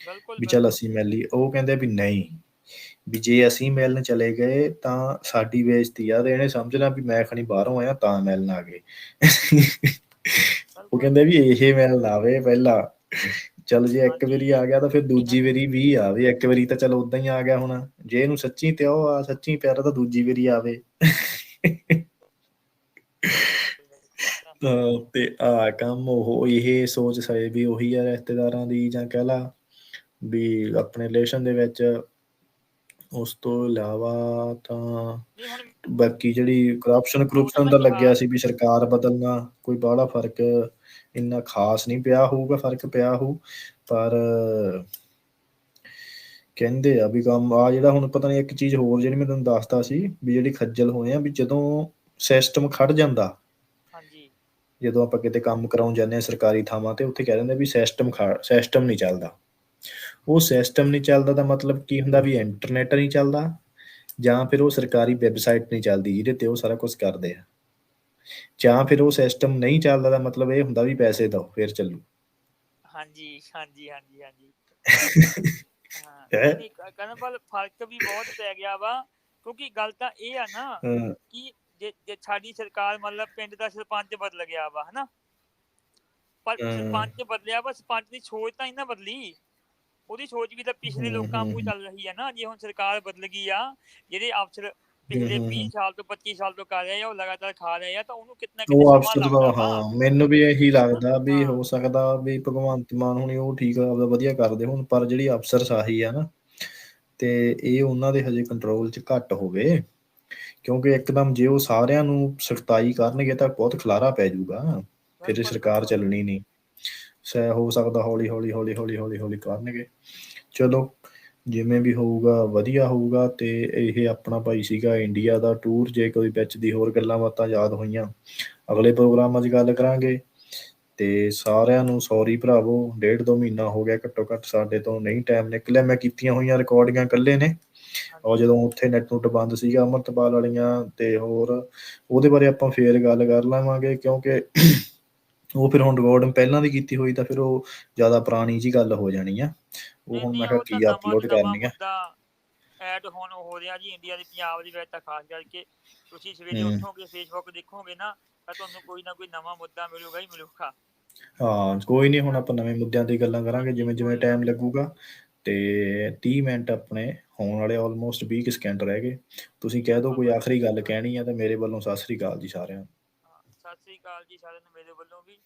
ਬਿਲਕੁਲ ਵੀ ਚੱਲ ਅਸੀਂ ਮਿਲ ਲਈ ਉਹ ਕਹਿੰਦੇ ਵੀ ਨਹੀਂ। ਵੀ ਜੇ ਅਸੀਂ ਮਿਲਣ ਚਲੇ ਗਏ ਤਾਂ ਸਾਡੀ ਬੇਇੱਜ਼ਤੀ ਆ ਤੇ ਇਹਨੇ ਸਮਝਣਾ ਵੀ ਮੈਂ ਖਣੀ ਬਾਹਰੋਂ ਆਇਆ ਤਾਂ ਮਿਲਣ ਆ ਗਏ। ਉਹ ਕਹਿੰਦੇ ਵੀ ਇਹ ਮਿਲਣ ਆਵੇ ਪਹਿਲਾਂ। ਚੱਲ ਜੇ ਇੱਕ ਵਾਰੀ ਆ ਗਿਆ ਤਾਂ ਫਿਰ ਦੂਜੀ ਵਾਰੀ ਵੀ ਆਵੇ। ਇੱਕ ਵਾਰੀ ਤਾਂ ਚਲ ਉਦਾਂ ਹੀ ਆ ਗਿਆ ਹੁਣ। ਜੇ ਇਹਨੂੰ ਸੱਚੀ ਤੇ ਉਹ ਆ ਸੱਚੀ ਪਿਆਰਾ ਤਾਂ ਦੂਜੀ ਵਾਰੀ ਆਵੇ। ਤੇ ਆ ਕੰਮ ਉਹ ਇਹ ਸੋਚ ਸਏ ਵੀ ਉਹੀ ਆ ਰਿਸ਼ਤੇਦਾਰਾਂ ਦੀ ਜਾਂ ਕਹਿ ਲਾ ਵੀ ਆਪਣੇ ਰਿਲੇਸ਼ਨ ਦੇ ਵਿੱਚ ਉਸ ਤੋਂ ਇਲਾਵਾ ਤਾਂ ਬਾਕੀ ਜਿਹੜੀ ਕਰਪਸ਼ਨ ਕਰਪਸ਼ਨ ਦਾ ਲੱਗਿਆ ਸੀ ਵੀ ਸਰਕਾਰ ਬਦਲਣਾ ਕੋਈ ਬਾਹਲਾ ਫ਼ਰਕ ਇੰਨਾ ਖਾਸ ਨਹੀਂ ਪਿਆ ਹੋਊਗਾ ਫ਼ਰਕ ਪਿਆ ਹੋਊ ਪਰ ਕਹਿੰਦੇ ਆ ਵੀ ਕੰਮ ਆ ਜਿਹੜਾ ਹੁਣ ਪਤਾ ਨਹੀਂ ਇੱਕ ਚੀਜ਼ ਹੋਰ ਜਿਹੜੀ ਮੈਂ ਤੁਹਾਨੂੰ ਦੱਸਦਾ ਸੀ ਵੀ ਜਿਹੜੀ ਖੱਜਲ ਹੋਏ ਆ ਵੀ ਜਦੋਂ ਸਿਸਟਮ ਖੜ ਜਾਂਦਾ ਹਾਂਜੀ। ਜਦੋਂ ਆਪਾਂ ਕਿਤੇ ਕੰਮ ਕਰਾਉਣ ਜਾਂਦੇ ਆ ਸਰਕਾਰੀ ਥਾਵਾਂ ਤੇ ਉੱਥੇ ਕਹਿ ਦਿੰਦੇ ਵੀ ਸਿਸਟਮ ਸਿਸਟਮ ਨਹੀਂ ਚੱਲਦਾ। ਉਹ ਸਿਸਟਮ ਨਹੀਂ ਚੱਲਦਾ ਦਾ ਮਤਲਬ ਕੀ ਹੁੰਦਾ ਵੀ ਇੰਟਰਨੈਟ ਨਹੀਂ ਚੱਲਦਾ ਜਾਂ ਫਿਰ ਉਹ ਸਰਕਾਰੀ ਵੈਬਸਾਈਟ ਨਹੀਂ ਚੱਲਦੀ ਜਿਹਦੇ ਤੇ ਉਹ ਸਾਰਾ ਕੁਝ ਕਰਦੇ ਆ। ਜਾਂ ਫਿਰ ਉਹ ਸਿਸਟਮ ਨਹੀਂ ਚੱਲਦਾ ਦਾ ਮਤਲਬ ਇਹ ਹੁੰਦਾ ਵੀ ਪੈਸੇ ਦਿਓ ਫਿਰ ਚੱਲੂ। ਹਾਂਜੀ ਹਾਂਜੀ ਹਾਂਜੀ ਹਾਂਜੀ। ਹਾਂ ਹੈਂ? ਨਹੀਂ ਕਰਮਪਾਲ ਫ਼ਰਕ ਵੀ ਬਹੁਤ ਪੈ ਗਿਆ ਵਾ ਕਿਉਂਕਿ ਗੱਲ ਤਾਂ ਇਹ ਆ ਨਾ ਹਾਂ, ਕਿ ਜੇ ਜੇ ਸਾਡੀ ਸਰਕਾਰ ਮਤਲਬ ਪਿੰਡ ਦਾ ਸਰਪੰਚ ਬਦਲ ਗਿਆ ਵਾ ਹਨਾ? ਪਰ ਹਾਂ। ਸਰਪੰਚ ਬਦਲਿਆ ਵਾ ਸਰਪੰਚ ਦੀ ਸੋਚ ਤਾਂ ਇਹਨਾਂ ਬਦਲੀ। ਉਹਦੀ ਸੋਚ ਵੀ ਤਾਂ ਪਿਛਲੇ ਲੋਕਾਂ ਨੂੰ। ਚੱਲ ਰਹੀ ਹੈ ਨਾ ਜੇ ਹੁਣ ਸਰਕਾਰ ਬਦਲ ਗਈ ਆ ਜਿਹੜੇ ਅਫਸਰ ਪਿਛਲੇ ਹਮ, 20 ਹਮ। ਸਾਲ ਤੋਂ 25 ਸਾਲ ਤੋਂ ਕਰ ਰਹੇ ਆ ਉਹ ਲਗਾਤਾਰ ਖਾ ਰਹੇ ਆ ਤਾਂ ਉਹਨੂੰ ਕਿਤਨਾ ਕਿਤੇ ਸਮਾਂ ਲੱਗਦਾ ਹਾਂ ਮੈਨੂੰ ਵੀ ਇਹੀ ਲੱਗਦਾ ਵੀ ਹਾਂ। ਸਕਦਾ ਵੀ ਭਗਵੰਤ ਮਾਨ ਹੁਣੀ ਉਹ ਠੀਕ ਆਪਦਾ ਵਧੀਆ ਕਰਦੇ ਹੁਣ ਪਰ ਜਿਹੜੀ ਅਫਸਰ ਸਾਹੀ ਆ ਨਾ ਤੇ ਇਹ ਉਹਨਾਂ ਦੇ ਹਜੇ ਕੰਟਰੋਲ 'ਚ ਘੱਟ ਹੋਵੇ ਕਿਉਂਕਿ ਇੱਕਦਮ ਜੇ ਉਹ ਸਾਰਿਆਂ ਨੂੰ ਸਖਤਾਈ ਕਰਨਗੇ ਤਾਂ ਬਹੁਤ ਖਲਾਰਾ ਪੈ ਜਾਊਗਾ ਫਿਰ ਸਰਕਾਰ। ਚੱਲਣੀ ਨਹੀਂ ਸੈ ਹੋ ਸਕਦਾ ਹੌਲੀ ਹੌਲੀ ਹੌਲੀ ਹੌਲੀ ਹੌਲੀ ਹੌਲੀ ਕਰਨਗੇ। ਚਲੋ ਜਿਵੇਂ ਵੀ ਹੋਊਗਾ ਵਧੀਆ ਹੋਊਗਾ ਤੇ ਇਹ ਆਪਣਾ ਭਾਈ ਸੀਗਾ ਇੰਡੀਆ ਦਾ ਟੂਰ ਜੇ ਕੋਈ ਵਿੱਚ ਦੀ ਹੋਰ ਗੱਲਾਂ ਬਾਤਾਂ ਯਾਦ ਹੋਈਆਂ ਅਗਲੇ ਪ੍ਰੋਗਰਾਮਾਂ 'ਚ ਗੱਲ ਕਰਾਂਗੇ। ਤੇ ਸਾਰਿਆਂ ਨੂੰ ਸੌਰੀ ਭਰਾਵੋ ਡੇਢ ਦੋ ਮਹੀਨਾ ਹੋ ਗਿਆ ਘੱਟੋ ਘੱਟ ਸਾਡੇ ਤੋਂ ਨਹੀਂ ਟਾਈਮ ਨਿਕਲਿਆ। ਮੈਂ ਕੀਤੀਆਂ ਹੋਈਆਂ ਰਿਕਾਰਡਿੰਗਾਂ ਇਕੱਲੇ ਨੇ। ਉਹ ਜਦੋਂ ਉੱਥੇ ਨੈਟ ਨੁੱਟ ਬੰਦ ਸੀਗਾ ਅਮਰਤਪਾਲ ਵਾਲੀਆਂ ਤੇ ਹੋਰ ਉਹਦੇ ਬਾਰੇ ਆਪਾਂ ਫੇਰ ਗੱਲ ਕਰ ਲਾਵਾਂਗੇ ਕਿਉਂਕਿ ਉਹ ਫਿਰ ਹੁਣ ਰਿਕਾਰਡਿੰਗ ਪਹਿਲਾਂ ਦੀ ਕੀਤੀ ਹੋਈ ਤਾਂ ਫਿਰ ਉਹ ਜ਼ਿਆਦਾ ਪੁਰਾਣੀ ਜੀ ਗੱਲ ਹੋ ਜਾਣੀ ਆ। ਉਹ ਹੁਣ ਮੈਂ ਕਿਹਾ ਕੀ ਅਪਲੋਡ ਕਰਨੀ ਆ। ਐਡ ਹੁਣ ਹੋ ਰਿਹਾ ਜੀ ਇੰਡੀਆ ਦੇ ਪੰਜਾਬ ਦੇ ਵਿੱਚ ਤਾਂ ਖਾਸ ਕਰਕੇ ਤੁਸੀਂ ਸਵੇਰੇ। ਉੱਠੋਗੇ ਫੇਸਬੁੱਕ ਦੇਖੋਗੇ ਨਾ ਤਾਂ ਤੁਹਾਨੂੰ ਕੋਈ ਨਾ ਕੋਈ ਨਵਾਂ ਮੁੱਦਾ ਮਿਲੂਗਾ ਹੀ ਮਿਲੂਗਾ। ਹਾਂ ਕੋਈ ਨਹੀਂ ਹੁਣ ਆਪਾਂ ਨਵੇਂ ਮੁੱਦਿਆਂ ਦੀ ਗੱਲਾਂ ਕਰਾਂਗੇ ਜਿਵੇਂ ਜਿਵੇਂ ਟਾਈਮ ਲੱਗੂਗਾ ਤੇ 30 ਮਿੰਟ ਆਪਣੇ ਹੋਣ ਵਾਲੇ ਆਲਮੋਸਟ 20 ਕੁ ਸਕਿੰਟ ਰਹਿ ਗਏ। ਤੁਸੀਂ ਕਹਿ ਦਿਓ ਕੋਈ ਆਖਰੀ ਗੱਲ ਕਹਿਣੀ ਆ ਤੇ ਮੇਰੇ ਵੱਲੋਂ ਸਤਿ ਸ੍ਰੀ ਅਕਾਲ ਜੀ ਸਾਰਿਆਂ ਨੂੰ। ਸਤਿ ਸ੍ਰੀ ਅਕਾਲ ਜੀ ਸਾਰਿਆਂ ਨੂੰ ਮੇਰੇ ਵੱਲੋਂ ਵੀ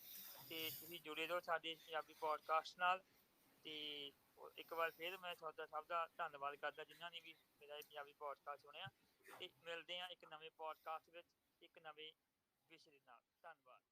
ਤੇ ਤੁਸੀਂ ਜੁੜੇ ਰਹੋ ਸਾਡੇ ਪੰਜਾਬੀ ਪੋਡਕਾਸਟ ਨਾਲ ਤੇ ਇੱਕ ਵਾਰ ਫਿਰ ਮੈਂ ਤੁਹਾਡਾ ਸਭ ਦਾ ਧੰਨਵਾਦ ਕਰਦਾ ਜਿਨ੍ਹਾਂ ਨੇ ਵੀ ਮੇਰਾ ਇਹ ਪੰਜਾਬੀ ਪੋਡਕਾਸਟ ਸੁਣਿਆ ਤੇ ਮਿਲਦੇ ਹਾਂ ਇੱਕ ਨਵੇਂ ਪੋਡਕਾਸਟ ਵਿੱਚ ਇੱਕ ਨਵੇਂ ਵਿਸ਼ੇ ਦੇ ਨਾਲ ਧੰਨਵਾਦ।